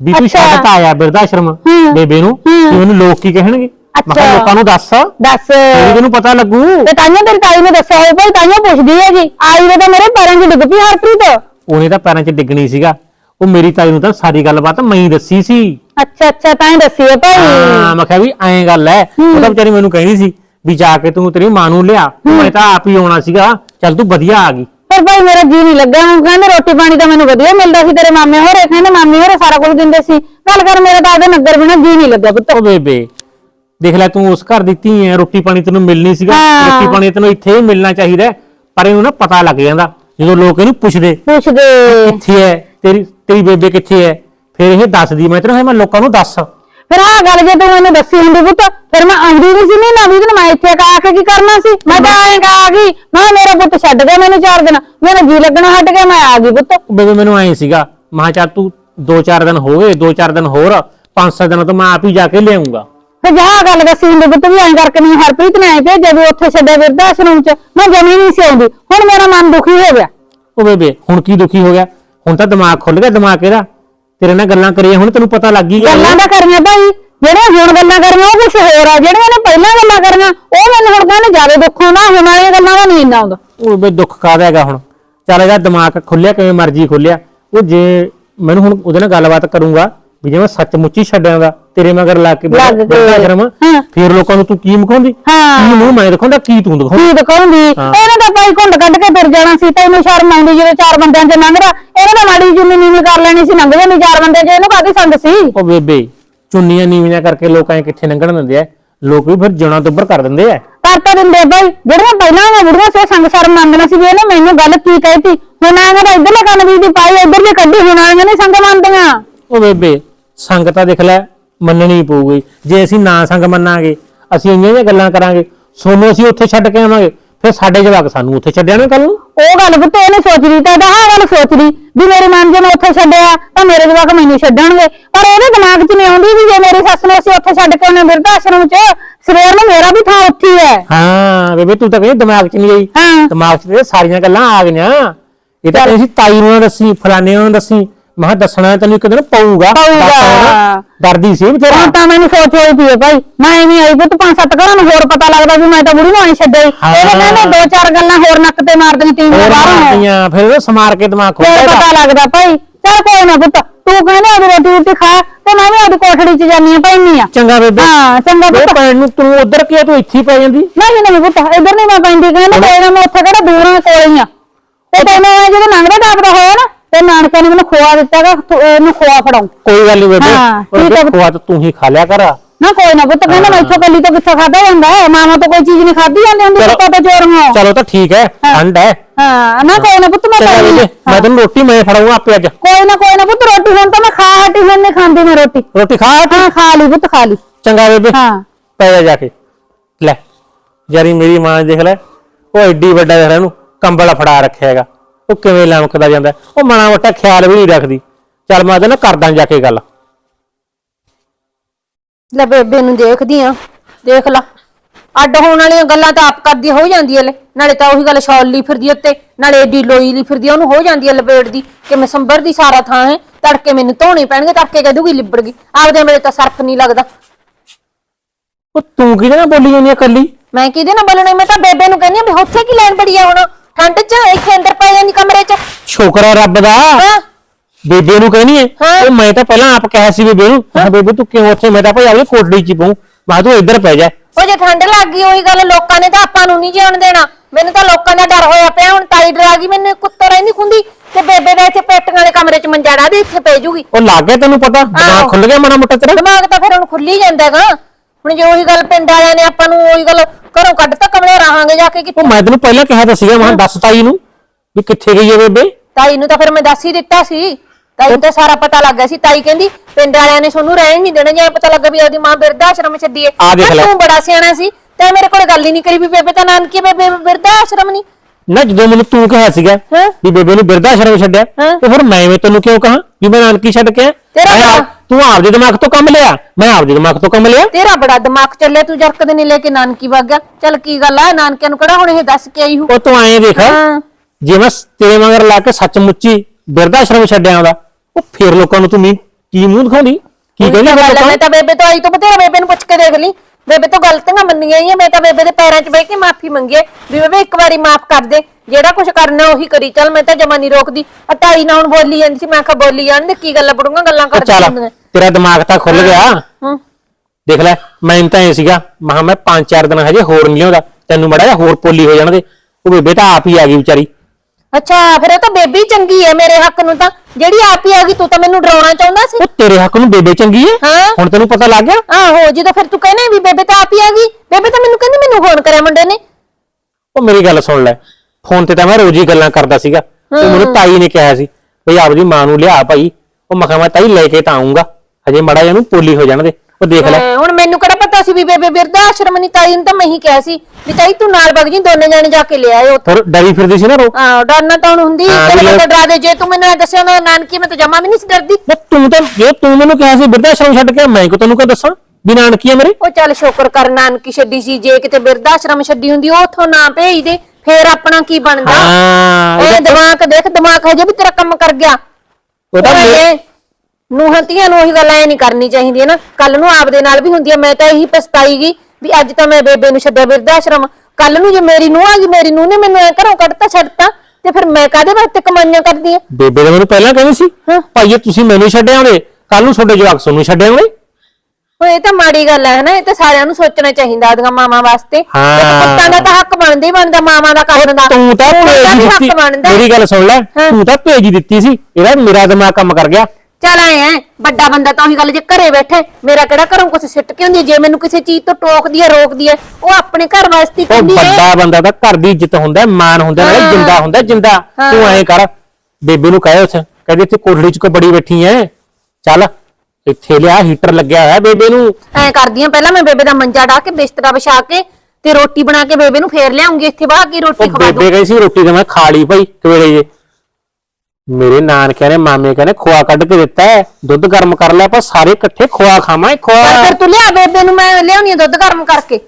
ਵੀ ਤੂੰ ਅੱਛਾ। ਛੱਡ ਤਾਂ ਆਇਆ ਬਿਰਧ ਆਸ਼ਰਮ ਹੂੰ। ਬੇਬੇ ਨੂੰ। ਹੂੰ। ਕਿ ਉਹਨੂੰ ਲੋਕ ਕੀ ਕਹਿਣਗੇ? ਮੈਂ ਕਿਹਾ ਅੱਛਾ। ਲੋਕਾਂ ਨੂੰ ਦੱਸ। ਦੱਸ। ਤੇਰੀ ਤੈਨੂੰ ਪਤਾ ਲੱਗੂ। ਤੇ ਤਾਈਓ ਤੇਰੀ ਤਾਈ ਨੇ ਦੱਸਿਆ ਹੋਊ ਭਾਈ ਤਾਈਓ ਪੁੱਛਦੀ ਹੈਗੀ। ਆਈ ਵੇ ਤਾਂ ਮੇਰੇ ਪੈਰਾਂ 'ਚ ਡਿੱਗ ਪਈ ਹਰਪ੍ਰੀਤ। ਉਹਨੇ ਤਾਂ ਪੈਰਾਂ 'ਚ ਡਿੱਗਣੀ ਸੀਗਾ। ਉਹ ਮੇਰੀ ਤਾਈ ਨੂੰ ਤਾਂ ਸਾਰੀ ਗੱਲਬਾਤ ਮੈਂ ਹੀ ਦੱਸੀ ਸੀ। ਅੱਛਾ ਅੱਛਾ ਤਾਂ ਹੀ ਦੱਸੀ ਹੈ ਭਾਈ। ਹਾਂ ਮੈਂ ਕਿਹਾ ਵੀ ਐਂ ਗੱਲ ਐ। ਉਹ ਤਾਂ ਵਿਚਾਰੀ ਮੈਨੂੰ ਕਹਿੰਦੀ ਸੀ ਵੀ ਜਾ ਕੇ ਤੂੰ ਤੇਰੀ ਮਾਂ ਨੂੰ ਲਿਆ। ਮੈਂ ਤਾਂ ਆਪ ਹੀ ਆਉਣਾ ਸੀਗਾ। ਚੱਲ ਤੂੰ ਵਧੀਆ ਆ ਗਈ। ਪਰ ਭਾਈ ਮੇਰਾ ਜੀ ਨਹੀਂ ਲੱਗਾ। ਹੁਣ ਕਹਿੰਦੇ ਰੋਟੀ ਪਾਣੀ ਤਾਂ ਮੈਨੂੰ ਵਧੀਆ ਮਿਲਦਾ ਸੀ ਤੇਰੇ ਮਾਮੇ ਹੋਰੇ। ਕਹਿੰਦੇ ਮਾਮੀ ਹੋਰੇ ਸਾਰਾ ਕੁਝ ਦਿੰਦੇ ਸੀ। ਗੱਲ ਕਰ ਮੇਰਾ ਤਾਂ ਉਹਦੇ ਨਗਰ ਬਿਨਾ ਜੀ ਨਹੀਂ ਲੱਗਾ ਪੁੱਤ। ਉਹ ਬੇਬੇ ਦੇਖ ਲੈ ਤੂੰ ਉਸ ਘਰ ਦੀ ਧੀ ਐ। ਰੋਟੀ ਪਾਣੀ ਤੈਨੂੰ ਮਿਲਣੀ ਸੀਗਾ। ਹਾਂ। ਰੋਟੀ ਪਾਣੀ ਤੈਨੂੰ ਇੱਥੇ ਹੀ ਮਿਲਣਾ ਚਾਹੀਦਾ। ਹੈ, ਪਰ ਇਹਨੂੰ ਨਾ ਪਤਾ ਲੱਗ ਜਾਂਦਾ। ਜਦੋਂ ਲੋਕ ਇਹਨੂੰ ਪੁੱਛਦੇ। ਪੁੱਛਦੇ। ਕਿੱਥੇ ਐ? ਤੇਰੀ ਤੇਰੀ ਬੇਬੇ ਕਿੱਥੇ ਐ ਫਿਰ ਇਹ ਦੱਸਦੀ ਮੈਂ ਤੈਨੂੰ ਕਿਹਾ ਮੈਂ ਲੋਕਾਂ ਨੂੰ ਦੱਸ। ਫਿਰ ਆਹ ਗੱਲ ਜੇ ਤੂੰ ਮੈਨੂੰ ਦੱਸੀ ਹੁੰਦੀ ਪੁੱਤ ਫਿਰ ਮੈਂ ਆਉਂਦੀ ਨਹੀਂ ਸੀ ਮਹੀਨਾ ਵੀ ਮੈਂ ਇੱਥੇ ਆ ਕੇ ਕੀ ਕਰਨਾ ਸੀ? ਮੈਂ ਤਾਂ ਆਏ ਆ ਗਈ ਮੈਂ ਕਿਹਾ ਮੇਰਾ ਪੁੱਤ ਛੱਡ ਗਿਆ ਮੈਨੂੰ ਚਾਰ ਦਿਨ ਮੇਰਾ ਜੀ ਲੱਗਣਾ ਹਟ ਗਿਆ ਮੈਂ ਆ ਗਈ ਪੁੱਤ। ਬੇਬੇ ਮੈਨੂੰ ਐਂ ਸੀਗਾ ਮਾਂ ਚੱਲ ਤੂੰ 2-4 ਦਿਨ ਹੋ ਗਏ 2-4 ਦਿਨ ਹੋਰ 5-7 ਦਿਨ ਤੋਂ ਮੈਂ ਆਪ ਹੀ ਜਾ ਕੇ ਲਿਆਉਂਗਾ। ਫਿਰ ਜਹਾ ਗੱਲ ਦੱਸੀ ਹੁੰਦੀ ਪੁੱਤ ਵੀ ਐਂ ਕਰਕੇ ਮੈਨੂੰ ਹਰਪ੍ਰੀਤ ਨੇ ਆਏ ਭੇਜਿਆ ਵੀ ਉੱਥੇ ਛੱਡਿਆ ਵਿਰਧ ਆਸ਼ਰਮ ਚ ਮੈਂ ਜਮੀ ਨਹੀਂ ਸੀ ਆਉਂਦੀ ਹੁਣ ਮੇਰਾ ਮਨ ਦੁਖੀ ਹੋ ਗਿਆ। ਉਹ ਬੇਬੇ ਹੁਣ ਕੀ ਦੁਖੀ ਹੋ ਗਿਆ? ਹੁਣ ਤਾਂ ਦਿਮਾਗ ਖੁੱਲ ਗਿਆ ਦਿਮਾਗ ਇਹਦਾ। ਤੇਰੇ ਨਾਲ ਗੱਲਾਂ ਕਰੀਏ ਹੁਣ ਤੈਨੂੰ ਪਤਾ ਲੱਗ ਗਿਆ। ਗੱਲਾਂ ਤਾਂ ਕਰੀਆਂ ਭਾਈ। ਜਿਹੜੀਆਂ ਹੁਣ ਗੱਲਾਂ ਕਰੀਆਂ ਉਹ ਕੁਝ ਹੋਰ ਆ। ਜਿਹੜੀਆਂ ਨੇ ਪਹਿਲਾਂ ਗੱਲਾਂ ਕਰੀਆਂ ਉਹ ਮੈਨੂੰ ਹੁਣ ਕਹਿੰਦੇ ਜ਼ਿਆਦਾ ਦੁੱਖ ਆਉਂਦਾ ਹੁਣ ਵਾਲੀਆਂ ਗੱਲਾਂ ਦਾ ਨਹੀਂ ਇੰਨਾ ਆਉਂਦਾ। ਉਹ ਬੇ ਦੁੱਖ ਕਾਹਦਾ ਹੈਗਾ ਹੁਣ? ਚੱਲ ਇਹਦਾ ਦਿਮਾਗ ਖੁੱਲਿਆ ਕਿਵੇਂ ਮਰਜ਼ੀ ਖੁੱਲਿਆ ਉਹ ਜੇ ਮੈਨੂੰ ਹੁਣ ਉਹਦੇ ਨਾਲ ਗੱਲਬਾਤ ਕਰੂੰਗਾ ਵੀ ਜੇ ਮੈਂ ਸੱਚਮੁੱਚ ਹੀ ਛੱਡਿਆਂਗਾ ਤੇਰੇ ਮਗਰ ਲਾ ਕੇ ਲੱਗ ਕੇ। ਸ਼ਰਮ ਹਾਂ। ਫਿਰ ਲੋਕਾਂ ਨੂੰ ਤੂੰ ਕੀ ਮਖਾਉਂਦੀ? ਹਾਂ। ਕੀ ਮੈਂ ਦਿਖਾਉਂਦਾ ਕੀ ਤੂੰ ਦਿਖਾਉਂਦੀ? ਕੀ ਦਿਖਾਉਂਦੀ? ਹਾਂ। ਇਹਨੇ ਤਾਂ ਭਾਈ ਘੁੰਡ ਕੱਢ ਕੇ ਤੁਰ ਜਾਣਾ ਸੀ ਤੈਨੂੰ ਸ਼ਰਮ ਆਉਂਦੀ ਜਦੋਂ ਚਾਰ ਬੰਦਿਆਂ 'ਚ ਲੰਘਦਾ। ਇਹਨੇ ਤਾਂ ਮਾੜੀ ਜੁੰਨੀ ਨੀਵੀਂ ਕਰ ਲੈਣੀ ਸੀ ਲੰਘ ਜਾਂਦੀ ਚਾਰ ਬੰਦਿਆਂ 'ਚ। ਇਹਨੂੰ ਕਾਹਦੀ ਸੰਗ ਸੀ? ਉਹ ਬੇਬੇ ਚੁੰਨੀਆਂ ਨੀਵੀਆਂ ਕਰਕੇ ਲੋਕਾਂ ਐ ਕਿੱਥੇ ਲੰਘਣ ਦਿੰਦੇ ਆ ਲੋਕ ਵੀ ਫਿਰ ਜਣਾ ਦੁੱਬਰ ਕਰ ਦਿੰਦੇ ਆ ਕਰ ਤਾਂ ਦਿੰਦੇ ਆ ਭਾਈ। ਜਿਹੜੀਆਂ ਪਹਿਲਾਂ ਵਾਲੀਆਂ ਬੁੜੀਆਂ ਸੀ ਸੰਗ ਸ਼ਰਮ ਮੰਨਦੀਆਂ ਸੀ ਵੀ ਇਹਨੇ ਮੈਨੂੰ ਗੱਲ ਕੀ ਕਹਿਤੀ? ਹੁਣ ਆਇਆ ਤਾਂ ਇੱਧਰਲੇ ਕੰਨ ਦੀ ਦੀ ਪਾਈ ਇੱਧਰ ਦੀ ਕੱਢੀ ਹੁਣ ਆਇਆ ਨਹੀਂ ਸੰਗ ਮੰਨਦੀਆਂ। ਉਹ ਬੇਬੇ ਸੰਗ ਤਾਂ ਦੇਖ ਲੈ ਮੰਨਣੀ ਪਊਗੀ। ਜੇ ਅਸੀਂ ਨਾ ਸੰਗ ਮੰਨਾਂਗੇ ਅਸੀਂ ਇੰਨੀਆਂ ਜਿਹੀਆਂ ਗੱਲਾਂ ਕਰਾਂਗੇ ਸੋਨੂੰ ਅਸੀਂ ਉੱਥੇ ਛੱਡ ਕੇ ਆਵਾਂਗੇ ਫਿਰ ਸਾਡੇ ਜਵਾਕ ਸਾਨੂੰ ਉੱਥੇ ਛੱਡਿਆ ਨਾ ਕੱਲ ਨੂੰ ਉਹ ਗੱਲ ਪੁੱਤ ਇਹਨੇ ਸੋਚ ਲਈ ਤਾਂ ਇਹਦਾ ਆਹ ਗੱਲ ਸੋਚ ਲਈ ਵੀ ਮੇਰੀ ਮਾਂ ਜੇ ਮੈਂ ਉੱਥੇ ਛੱਡਿਆ ਤਾਂ ਮੇਰੇ ਜਵਾਕ ਮੈਨੂੰ ਛੱਡਣਗੇ। ਪਰ ਉਹਦੇ ਦਿਮਾਗ 'ਚ ਨਹੀਂ ਆਉਂਦੀ ਵੀ ਜੇ ਮੇਰੀ ਸੱਸ ਨੂੰ ਅਸੀਂ ਉੱਥੇ ਛੱਡ ਕੇ ਉਹਨੇ ਬਿਰਧ ਆਸ਼ਰਮ 'ਚ ਸਵੇਰ ਨੂੰ ਮੇਰਾ ਵੀ ਥਾਂ ਉੱਥੇ ਹੀ ਹੈ। ਹਾਂ ਬੇਬੇ ਤੂੰ ਤਾਂ ਕਹਿੰਦੀ ਦਿਮਾਗ 'ਚ ਨਹੀਂ ਆਈ। ਹਾਂ। ਦਿਮਾਗ 'ਚ ਤੇ ਸਾਰੀਆਂ ਗੱਲਾਂ ਆ ਗਈਆਂ। ਇਹ ਤਾਂ ਕਹਿੰਦੀ ਸੀ ਤਾਈ ਨੂੰ ਨਾ ਦੱਸੀ ਫਲਾਣੇ ਨੂੰ ਨਾ ਦੱਸੀ। ਮੈਂ ਕਿਹਾ ਦੱਸਣਾ ਤੈਨੂੰ ਇੱਕ ਦਿਨ ਪਊਗਾ। ਡਰਦੀ ਸੀ ਤੇਰਾ ਹੁਣ ਤਾਂ ਮੈਨੂੰ ਸੋਚ ਹੋਈ ਪਈ ਹੈ ਭਾਈ। ਮੈਂ ਐਵੇਂ ਆਈ ਪੁੱਤ ਪੰਜ ਸੱਤ ਘਰਾਂ ਨੂੰ ਹੋਰ ਪਤਾ ਲੱਗਦਾ ਵੀ ਮੈਂ ਤਾਂ ਬੁੜੀ ਨੂੰ ਆਈ ਛੱਡਿਆ ਹੀ। ਹਾਂ। ਇਹਦੇ ਕਹਿੰਦੇ ਦੋ ਚਾਰ ਗੱਲਾਂ ਹੋਰ ਨੱਕ ਤੇ ਮਾਰ ਦੇਣੀ ਟੀਮ ਦੇ ਹੋਰ ਬਾਹਰੋਂ। ਮਾਰਦੀਆਂ ਫਿਰ ਉਹ ਸਮਾਰ ਕੇ ਦਿਮਾਗ ਫੇਰ ਖੋਲਦਾ ਪਤਾ ਲੱਗਦਾ ਭਾਈ ਚੱਲ ਕੋਈ ਨਾ ਪੁੱਤ ਤੂੰ ਕਹਿੰਦੇ ਉਹਦੀ ਰੋਟੀ ਰੋਟੀ ਖਾ ਤੇ ਮੈਂ ਵੀ ਉਹਦੀ ਕੋਠੜੀ 'ਚ ਜਾਨੀ ਆ ਪੈਣੀ ਆ ਚੰਗਾ ਬੇਬੇ। ਹਾਂ ਚੰਗਾ ਉਹ ਪੁੱਤ। ਭੈਣ ਨੂੰ ਤੂੰ ਉਧਰ ਕੀ ਆ, ਤੂੰ ਇੱਥੇ ਹੀ ਪੈ ਜਾਂਦੀ? ਨਹੀਂ ਨਹੀਂ ਪੁੱਤ ਇੱਧਰ ਨਹੀਂ ਮੈਂ ਪੈਂਦੀ ਕਹਿੰਦਾ ਕੋਈ ਨਾ ਮੈਂ ਉੱਥੇ ਕਿਹੜਾ ਦੂਰ ਆ ਕੋਲ ਹੀ ਆ। ਤੇ ਤੈਨੂੰ ਇਹ ਜਦੋਂ ਲੰਘਦਾ ਟੱਪਦਾ ਹੋਇਆ ਨਾ ਤੇ ਨਾਨਕਿਆਂ ਨੇ ਮੈਨੂੰ ਖੋਆ ਦਿੱਤਾਗਾ ਤੂੰ ਇਹਨੂੰ ਖੋਆ ਫੜਾਉ। ਕੋਈ ਗੱਲ ਨਹੀਂ ਬੇਬੇ ਹਾਂ, ਉਹ ਠੀਕ ਹੈ। ਖੋਆ ਤਾਂ ਤੂੰ ਹੀ ਖਾ ਲਿਆ ਕਰ। ਨਾ ਕੋਈ ਨਾ ਪੁੱਤ ਕਹਿੰਦਾ ਮੈਂ ਇੱਥੋਂ ਕੱਲੀ ਤੋਂ ਕਿੱਥੋਂ ਖਾਦਾ ਜਾਂਦਾ ਹੈ? ਮਾਮਾ ਤੋਂ ਕੋਈ ਚੀਜ਼ ਨਹੀਂ ਖਾਦੀ ਜਾਂਦੀ ਹੁੰਦੀ ਚਲੋ। ਪਤਾ ਤਾਂ ਚੋਰ ਹੋ ਚਲੋ ਤਾਂ ਠੀਕ ਹੈ ਠੰਡ ਹੈ। ਹਾਂ ਨਾ ਕੋਈ ਨਾ ਪੁੱਤ ਮੈਂ ਚੰਗਾ ਬੇਬੇ ਮੈਂ ਤੈਨੂੰ ਰੋਟੀ ਮੈਂ ਫੜਾਉਂਗਾ ਆਪੇ ਅੱਜ। ਕੋਈ ਨਾ ਕੋਈ ਨਾ ਪੁੱਤ ਰੋਟੀ ਹੁਣ ਤਾਂ ਮੈਂ ਖਾ ਹਟੀ ਹੁਣ ਨਹੀਂ ਖਾਂਦੀ ਮੈਂ ਰੋਟੀ। ਰੋਟੀ ਖਾ ਹਟੀ? ਹਾਂ ਖਾ ਲਈ ਪੁੱਤ ਖਾ ਲਈ। ਚੰਗਾ ਬੇਬੇ ਹਾਂ। ਪੈ ਜਾ ਜਾ ਕੇ। ਲੈ ਯਾਰੀ ਮੇਰੀ ਮਾਂ ਦੇਖ ਲੈ ਉਹ ਐਡੀ ਵੱਡਾ ਜਿਹੜਾ ਇਹਨੂੰ ਕੰਬਲ ਫੜਾ ਰੱਖਿਆ ਹੈਗਾ। ਉਹ ਕਿਵੇਂ ਲਮਕਦਾ ਜਾਂਦਾ। ਉਹ ਮਾਣਾ ਮੋਟਾ ਖਿਆਲ ਵੀ ਨਹੀਂ ਰੱਖਦੀ। ਚੱਲ ਮੈਂ ਉਹਦੇ ਨਾਲ ਕਰਦਾ ਜਾ ਕੇ ਗੱਲ। ਲੈ ਬੇਬੇ ਨੂੰ ਦੇਖਦੀ ਆ। ਦੇਖ ਲਾ। ਅੱਡ ਹੋਣ ਵਾਲੀਆਂ ਗੱਲਾਂ ਤਾਂ ਆਪ ਕਰਦੀ ਹੋ ਜਾਂਦੀ ਐ ਲੈ। ਨਾਲੇ ਤਾਂ ਉਹੀ ਗੱਲ ਸ਼ੌਲ ਲਈ ਫਿਰਦੀ ਉੱਤੇ। ਨਾਲੇ ਏਡੀ ਲੋਈ ਲਈ ਫਿਰਦੀ ਆ, ਉਹਨੂੰ ਹੋ ਜਾਂਦੀ ਐ ਲਪੇਟ ਦੀ ਕਿ ਮੈਂ ਸੰਭਰ ਦੀ ਸਾਰਾ ਥਾਂ ਹੈ ਤੜਕੇ ਮੈਨੂੰ ਧੋਣੇ ਪੈਣਗੇ ਤੜਕੇ ਕਹਿ ਦੂਗੀ ਲਿਬੜ ਗਈ। ਆਪਦੇ ਮੇਰੇ ਤਾਂ ਸਰਫ ਨਹੀਂ ਲੱਗਦਾ। ਉਹ ਤੂੰ ਕਿਹਦੇ ਨਾਲ ਬੋਲੀ ਜਾਂਦੀ ਆ ਕੱਲੀ ਮੈਂ ਕਿਹਦੇ ਨਾਲ ਬੋਲਣਾ? ਮੈਂ ਤਾਂ ਬੇਬੇ ਨੂੰ ਕਹਿੰਦੀ ਆ ਵੀ ਉੱਥੇ ਕੀ ਲੈਣ ਬੜੀ ਆ ਹੁਣ। ਠੰਡ 'ਚ ਇੱਥੇ ਅੰਦਰ ਪੈ ਜਾਂਦੀ ਕਮਰੇ 'ਚ। ਸ਼ੁਕਰ ਹੈ ਰੱਬ ਦਾ। ਹਾਂ। ਬੇਬੇ ਨੂੰ ਕਹਿਣੀ ਹੈ ਹਾਂ। ਉਹ ਮੈਂ ਤਾਂ ਪਹਿਲਾਂ ਆਪ ਕਿਹਾ ਸੀ ਬੇਬੇ ਨੂੰ ਮੈਂ ਕਿਹਾ, ਬੇਬੇ ਤੂੰ ਕਿਉਂ ਉੱਥੇ? ਮੈਂ ਤਾਂ ਭਾਈ ਆਪਣੀ ਕੋਟੜੀ ਚ ਪਊ ਮੈਂ ਕਿਹਾ ਤੂੰ ਇੱਧਰ ਪੈ ਜਾ। ਉਹ ਜੇ ਠੰਡ ਲੱਗ ਗਈ ਉਹੀ ਗੱਲ ਲੋਕਾਂ ਨੇ ਤਾਂ ਆਪਾਂ ਨੂੰ ਨਹੀਂ ਜਾਣ ਦੇਣਾ। ਮੈਨੂੰ ਤਾਂ ਲੋਕਾਂ ਦਾ ਡਰ ਹੋਇਆ ਪਿਆ ਹੁਣ ਤਾਈ ਡਰਾ ਗਈ ਮੈਨੂੰ ਕੁੱਤਾ ਰਹਿੰਦੀ ਖੁੰਦੀ ਤੇ ਬੇਬੇ ਦਾ ਇੱਥੇ ਪੇਟੀਆਂ ਵਾਲੇ ਕਮਰੇ 'ਚ ਮੰਜਾ ਡਾ ਦੇ ਇੱਥੇ ਪੈ ਜੂਗੀ। ਉਹ ਲੱਗ ਗਿਆ ਤੈਨੂੰ ਪਤਾ? ਦਿਮਾਗ ਖੁੱਲ ਗਿਆ ਮਾੜਾ ਮੋਟਾ ਤੇਰਾ? ਦਿਮਾਗ ਤਾਂ ਫਿਰ ਹੁਣ ਖੁੱਲੀ ਜਾਂਦਾਗਾ ਹੁਣ ਜੇ ਉਹੀ ਗੱਲ ਪਿੰਡ ਵਾਲਿਆਂ ਨੇ ਆਪਾਂ ਨੂੰ ਉਹੀ ਗੱਲ ਘਰੋਂ ਕੱਢ ਤਾਂ ਕਮਲੇ ਰਹਾਂਗੇ ਜਾ ਕੇ ਉਹ ਮੈਂ ਤੈਨੂੰ ਪਹਿਲਾਂ ਕਿਹਾ ਤਾਂ ਸੀਗਾ ਮੈਂ ਕਿਹਾ ਦੱਸ ਤਾਈ ਨੂੰ ਵੀ ਕਿੱਥੇ ਗਈ ਹੈ ਬੇਬੇ ਤਾਈ ਨੂੰ ਤਾਂ ਫਿਰ ਮੈਂ ਦੱਸ ਹੀ ਦਿੱਤਾ ਸੀ ਤਾਈ ਨੂੰ ਤਾਂ ਸਾਰਾ ਪਤਾ ਲੱਗ ਗਿਆ ਸੀ ਤਾਈ ਕਹਿੰਦੀ ਪਿੰਡ ਵਾਲਿਆਂ ਨੇ ਤੁਹਾਨੂੰ ਰਹਿਣ ਨਹੀਂ ਦੇਣਾ ਜੇ ਪਤਾ ਲੱਗਾ ਵੀ ਉਹਦੀ ਮਾਂ ਬਿਰਧ ਆਸ਼ਰਮ ਛੱਡੀਏ ਆ ਦੇਖ ਲੈ। ਤੂੰ ਬੜਾ ਸਿਆਣਾ ਸੀ ਤੇ ਮੇਰੇ ਕੋਲ ਗੱਲ ਹੀ ਨਹੀਂ ਕਰੀ ਵੀ ਬੇਬੇ ਤਾਂ ਨਾਨਕੀ ਬੇਬੇ ਬਿਰਧ ਆਸ਼ਰਮ ਨਹੀਂ ਨਾ ਜਦੋਂ ਮੈਨੂੰ ਤੂੰ ਕਿਹਾ ਸੀਗਾ ਹਾਂ। ਵੀ ਬੇਬੇ ਨੂੰ ਬਿਰਧਾ ਆਸ਼ਰਮ ਛੱਡਿਆ ਹਾਂ। ਤੇ ਫਿਰ ਮੈਂ ਵੀ ਤੈਨੂੰ ਕਿਉਂ ਕਹਾਂ ਵੀ ਮੈਂ ਨਾਨਕੀ ਛੱਡ ਕੇ ਆਇਆ? ਤੇਰਾ ਮੈਂ ਭਰਾ- ਆਪ- ਤੂੰ ਆਪਦੇ ਦਿਮਾਗ ਤੋਂ ਕੰਮ ਲਿਆ ਮੈਂ ਆਪਦੇ ਦਿਮਾਗ ਤੋਂ ਕੰਮ ਲਿਆ। ਤੇਰਾ ਬੜਾ ਦਿਮਾਗ ਚੱਲਿਆ ਤੂੰ ਜਰਕਦ ਨਹੀਂ ਲੈ ਕੇ ਨਾਨਕੀ ਵਗ ਗਿਆ। ਚੱਲ ਕੀ ਗੱਲ ਆ ਨਾਨਕਿਆਂ ਨੂੰ ਕਿਹੜਾ ਹੁਣ ਇਹ ਦੱਸ ਕੇ ਆਈ ਹੂੰ? ਉਹ ਤੂੰ ਐਂ ਦੇਖ ਹਾਂ। ਜੇ ਮੈਂ ਤੇਰੇ ਮਗਰ ਲਾ ਕੇ ਸੱਚਮੁੱਚੀ ਬਿਰਧਾ ਆਸ਼ਰਮ ਛੱਡਿਆ ਆਉਂਦਾ ਉਹ ਫਿਰ ਲੋਕਾਂ ਨੂੰ ਤੂੰ ਮੀਂਹ ਕੀ ਮੂੰਹ ਦਿਖਾਉਂਦੀ? ਕੀ ਕਹਿੰਦੇ ਫਿਰ ਗੱਲ ਲੋਕਾਂ ਮੈਂ ਨੂੰ? ਤਾਂ ਬੇਬੇ ਤੋਂ ਆਈ ਤੋਂ ਬਤੇਰਾ ਬੇਬੇ ਨੂੰ ਪੁੱਛ ਕੇ ਦੇਖ ਲਈ। ਬੇਬੇ ਤੋਂ ਗਲਤੀਆਂ ਮੰਨੀਆਂ ਹੀ ਆ ਮੈਂ ਤਾਂ ਬੇਬੇ ਦੇ ਪੈਰਾਂ 'ਚ ਬਹਿ ਕੇ ਮਾਫੀ ਮੰਗੀ ਵੀ ਬੇਬੇ ਇੱਕ ਵਾਰੀ ਮਾਫ ਕਰ ਦੇ ਜਿਹੜਾ ਕੁਝ ਕਰਨਾ ਉਹੀ ਕਰੀ। ਚੱਲ ਮੈਂ ਤਾਂ ਜਮਾ ਨਹੀਂ ਰੋਕਦੀ। ਆ ਤਾਈ ਨਾਲ ਹੁਣ ਬੋਲੀ ਜਾਂਦੀ ਸੀ ਮੈਂ ਕਿਹਾ ਬੋਲੀ ਜਾਣ ਦੇ ਕੀ ਗੱਲਾਂ ਬੜੂੰਗਾ ਗੱਲਾਂ ਉਹ ਕਰਦੀ ਚੱਲ ਹੁੰਦੀਆਂ। ਤੇਰਾ ਦਿਮਾਗ ਤਾਂ ਖੁੱਲ ਗਿਆ। ਹੂੰ ਦੇਖ ਲੈ ਮੈਂ ਤਾਂ ਇਹ ਸੀਗਾ ਮਹਾ ਮੈਂ ਪੰਜ ਚਾਰ ਦਿਨ ਹਜੇ ਹੋਰ ਨਹੀਂ ਲਿਆਉਂਦਾ। ਤੈਨੂੰ ਮੜਾ ਜਾ ਹੋਰ ਪੋਲੀ ਹੋ ਜਾਣਗੇ। ਉਹ ਬੇਬੇ ਤਾਂ ਆਪ ਹੀ ਆ ਗਈ ਵਿਚਾਰੀ। ਅੱਛਾ ਫਿਰ ਉਹ ਤਾਂ ਬੇਬੀ ਚੰਗੀ ਹੈ ਮੇਰੇ ਹੱਕ ਨੂੰ ਤਾਂ। ਜਿਹੜੀ ਆਪ ਹੀ ਆ ਗਈ ਤੂੰ ਤਾਂ ਮੈਨੂੰ ਡਰਾਉਣਾ ਚਾਹੁੰਦਾ ਸੀ। ਉਹ ਤੇਰੇ ਹੱਕ ਨੂੰ ਬੇਬੇ ਚੰਗੀ ਹਾਂ। ਹੁਣ ਤੈਨੂੰ ਪਤਾ ਲੱਗ ਗਿਆ? ਆਹੋ ਜਦੋਂ ਫਿਰ ਤੂੰ ਕਹਿੰਦਾ ਵੀ ਬੇਬੇ ਤਾਂ ਆਪ ਹੀ ਆ ਗਈ ਬੇਬੇ ਤਾਂ ਮੈਨੂੰ ਕਹਿੰਦੀ ਮੈਨੂੰ ਫੋਨ ਕਰਿਆ ਮੁੰਡੇ ਨੇ। ਉਹ ਮੇਰੀ ਗੱਲ ਸੁਣ ਲੈ ਫੋਨ ਤੇ ਤਾਂ ਮੈਂ ਰੋਜ਼ ਹੀ ਗੱਲਾਂ ਕਰਦਾ ਸੀਗਾ। ਤੇ ਮੈਨੂੰ ਤਾਈ ਨੇ ਕਿਹਾ ਸੀ ਭਈ ਆਪਦੀ ਮਾਂ ਨੂੰ ਲਿਆ ਭਾਈ ਉਹ ਮੈਂ ਕਿਹਾ ਮੈਂ ਤਾਈ ਲੈ ਕੇ ਤਾਂ ਆਉਂਗਾ ਹਜੇ ਮੜਾ ਇਹਨੂੰ ਪੋਲੀ ਹੋ ਜਾਣ ਦੇ। ਉਹ ਦੇਖ ਲੈ। ਹਾਂ, ਹੁਣ ਮੈਨੂੰ ਕਿਹੜਾ ਪਤਾ ਸੀ ਵੀ ਬੇਬੇ ਬਿਰਧ ਆਸ਼ਰਮ ਨਹੀਂ ਤਾਈ ਨੂੰ ਤਾਂ ਮੈਂ ਹੀ ਕਿਹਾ ਸੀ ਵੀ ਤਾਈ ਤੂੰ ਨਾਲ ਵਗ ਜੀ ਦੋਨੇ ਜਾਣੇ ਜਾ ਕੇ ਲੈ ਆਇਓ ਫਿਰ ਡਰੀ ਫਿਰਦੀ ਸੀ ਨਾ ਰੋ। ਹਾਂ ਡਰਨਾ ਤਾਂ ਹੁਣ ਹੁੰਦੀ ਹਾਂ, ਤੇਰੇ ਵੀ ਡਰਾ ਦੇ ਜੇ ਤੂੰ ਮੈਨੂੰ ਇਹ ਦੱਸਿਆ ਨਾ ਨਾਨਕੀ ਮੈਂ ਤਾਂ ਜਮਾ ਵੀ ਨਹੀਂ ਸੀ ਡਰਦੀ। ਮੈਂ ਤੂੰ ਤਾਂ ਜੇ ਤੂੰ ਮੈਨੂੰ ਕਿਹਾ ਸੀ ਬਿਰਧਾ ਆਸ਼ਰਮ ਛੱਡ ਕੇ ਮੈਂ ਕੋ ਤੈਨੂੰ ਕਿਉਂ ਦੱਸਾਂ? ਵੀ ਨਾਨਕੀ ਮੇਰੇ। ਉਹ ਚੱਲ ਸ਼ੁਕਰ ਕਰ ਨਾਨਕੀ ਛੱਡੀ ਸੀ। ਜੇ ਕਿਤੇ ਬਿਰਧ ਆਸ਼ਰਮ ਛੱਡੀ ਹੁੰਦੀ ਉਹ ਉਥੋਂ ਨਾ ਭੇਜ ਦੇ। ਫੇਰ ਆਪਣਾ ਕੀ ਬਣਦਾ? ਹਾਂ ਇਹ ਦਿਮਾਗ ਦੇਖ ਦਿਮਾਗ ਹਜੇ ਵੀ ਤੇਰਾ ਕੰਮ ਕਰ ਗਿਆ। ਉਹ ਤਾਂ ਮੇ- ਨੂੰਹਾਂ ਧੀਆਂ ਨੂੰ ਉਹੀ ਗੱਲ ਐ ਨਹੀਂ ਕਰਨੀ ਚਾਹੀਦੀ ਹੈ ਨਾ? ਕੱਲ ਨੂੰ ਆਪਦੇ ਨਾਲ ਵੀ ਹੁੰਦੀ ਹੈ ਮੈਂ ਤਾਂ ਇਹੀ ਪਛਤਾਈ ਗਈ ਵੀ ਅੱਜ ਤਾਂ ਮੈਂ ਬੇਬੇ ਨੂੰ ਛੱਡਿਆ ਬਿਰਧ ਆਸ਼ਰਮ ਕੱਲ ਨੂੰ ਜੇ ਮੇਰੀ ਨੂੰਹ ਆ ਗਈ ਮੇਰੀ ਨੂੰਹ ਨੇ ਮੈਨੂੰ ਐ ਘਰੋਂ ਕੱਢਤਾ ਛੱਡਤਾ ਤੇ ਫਿਰ ਮੈਂ ਕਾਦੇ ਵਾਸਤੇ ਕਮਾਈਆਂ ਕਰਦੀ ਆ? ਬੇਬੇ ਨੇ ਮੈਨੂੰ ਪਹਿਲਾਂ ਕਹਿੰਦੀ ਸੀ ਹਾਂ। ਭਾਈ ਇਹ ਤੁਸੀਂ ਮੈਨੂੰ ਛੱਡਿਆ ਆਉਂਦੇ ਕੱਲ ਨੂੰ ਤੁਹਾਡੇ ਜਵਾਕ ਤੁਹਾਨੂੰ ਛੱਡਿਆ ਆਉਂਦੇ ਉਹ ਇਹ ਤਾਂ ਮਾੜੀ ਗੱਲ ਹੈ ਨਾ ਇਹ ਤਾਂ ਸਾਰਿਆਂ ਨੂੰ ਸੋਚਣਾ ਚਾਹੀਦਾ ਆਦੀਆਂ ਮਾਵਾਂ ਵਾਸਤੇ। ਪੁੱਤਾਂ ਦਾ ਤਾਂ ਹੱਕ ਬਣਦਾ ਹੀ ਬਣਦਾ ਮਾਵਾਂ ਦਾ ਕਰਨ ਦਾ। ਤੂੰ ਤਾਂ ਭੇਜ ਦਿੱਤੀ ਮੇਰੀ ਗੱਲ ਸੁਣ ਲੈ। ਤੂੰ ਤਾਂ ਭੇਜ ਦਿੱਤੀ ਸੀ ਇਹਦਾ ਮੇਰਾ ਦਿਮਾਗ ਕੰਮ ਕਰ ਗਿਆ। ਚੱਲ ਆਏ ਐ ਵੱਡਾ ਬੰਦਾ ਤਾਂ ਉਹੀ ਗੱਲ ਜੇ ਘਰੇ ਬੈਠੇ ਮੇਰਾ ਕਿਹੜਾ ਘਰੋਂ ਕੁਛ ਸਿੱਟ ਕੇ ਹੁੰਦੀ ਹੈ, ਜੇ ਮੈਨੂੰ ਕਿਸੇ ਚੀਜ਼ ਤੋਂ ਟੋਕਦੀ ਹੈ ਰੋਕਦੀ ਹੈ ਉਹ ਆਪਣੇ ਘਰ ਵਾਸਤੇ ਉਹ ਕਹਿੰਦੀ ਹੈ। ਵੱਡਾ ਬੰਦਾ ਤਾਂ ਘਰ ਦੀ ਇੱਜ਼ਤ ਹੁੰਦਾ ਹੈ, ਮਾਣ ਹੁੰਦਾ ਨਾਲੇ ਹਾਂ। ਜਿੰਦਾ ਹੁੰਦਾ ਜਿੰਦਾ। ਹਾਂ। ਤੂੰ ਐਂ ਕਰ ਬੇਬੇ ਨੂੰ ਕਹੇ ਉੱਥੇ ਕਹਿੰਦੇ ਇੱਥੇ ਕੋਠੜੀ 'ਚ ਕੋਈ ਬੜੀ ਬੈਠੀ ਐ। ਚੱਲ ਇੱਥੇ ਲਿਆ ਹੀਟਰ ਲੱਗਿਆ ਹੋਇਆ ਬੇਬੇ ਨੂੰ। ਐ ਕਰਦੀ ਆ ਪਹਿਲਾਂ ਮੈਂ ਬੇਬੇ ਦਾ ਮੰਜਾ ਢਾ ਕੇ ਬਿਸਤਰਾ ਵਿਛਾ ਕੇ ਤੇ ਰੋਟੀ ਬਣਾ ਕੇ ਬੇਬੇ ਨੂੰ ਫੇਰ ਲਿਆਉਂਗੀ ਇੱਥੇ ਬਾਹ ਕੇ ਰੋਟੀ ਉਹ ਖਵਾ ਬੇਬੇ ਦੂੰ ਕਹੀ ਸੀ ਰੋਟੀ ਤਾਂ ਮੈਂ ਖਾ ਲਈ ਭਾਈ ਕਵੇਲੇ ਜੇ। ਮੇਰੇ ਨਾਨਕਿਆਂ ਨੇ ਮਾਮੇ ਕਹਿੰਦੇ ਖੋਆ ਕੱਢ ਕੇ ਦਿੱਤਾ ਹੈ। ਦੁੱਧ ਗਰਮ ਕਰ ਲਿਆ, ਆਪਾਂ ਸਾਰੇ ਇਕੱਠੇ ਖੋਆ ਖਾਵਾਂਗੇ, ਖੋਆ ਫਿਰ ਤੂੰ ਲਿਆ ਬੇਬੇ ਨੂੰ ਮੈਂ ਲਿਆਉਣੀ ਆ ਦੁੱਧ ਗਰਮ ਕਰਕੇ।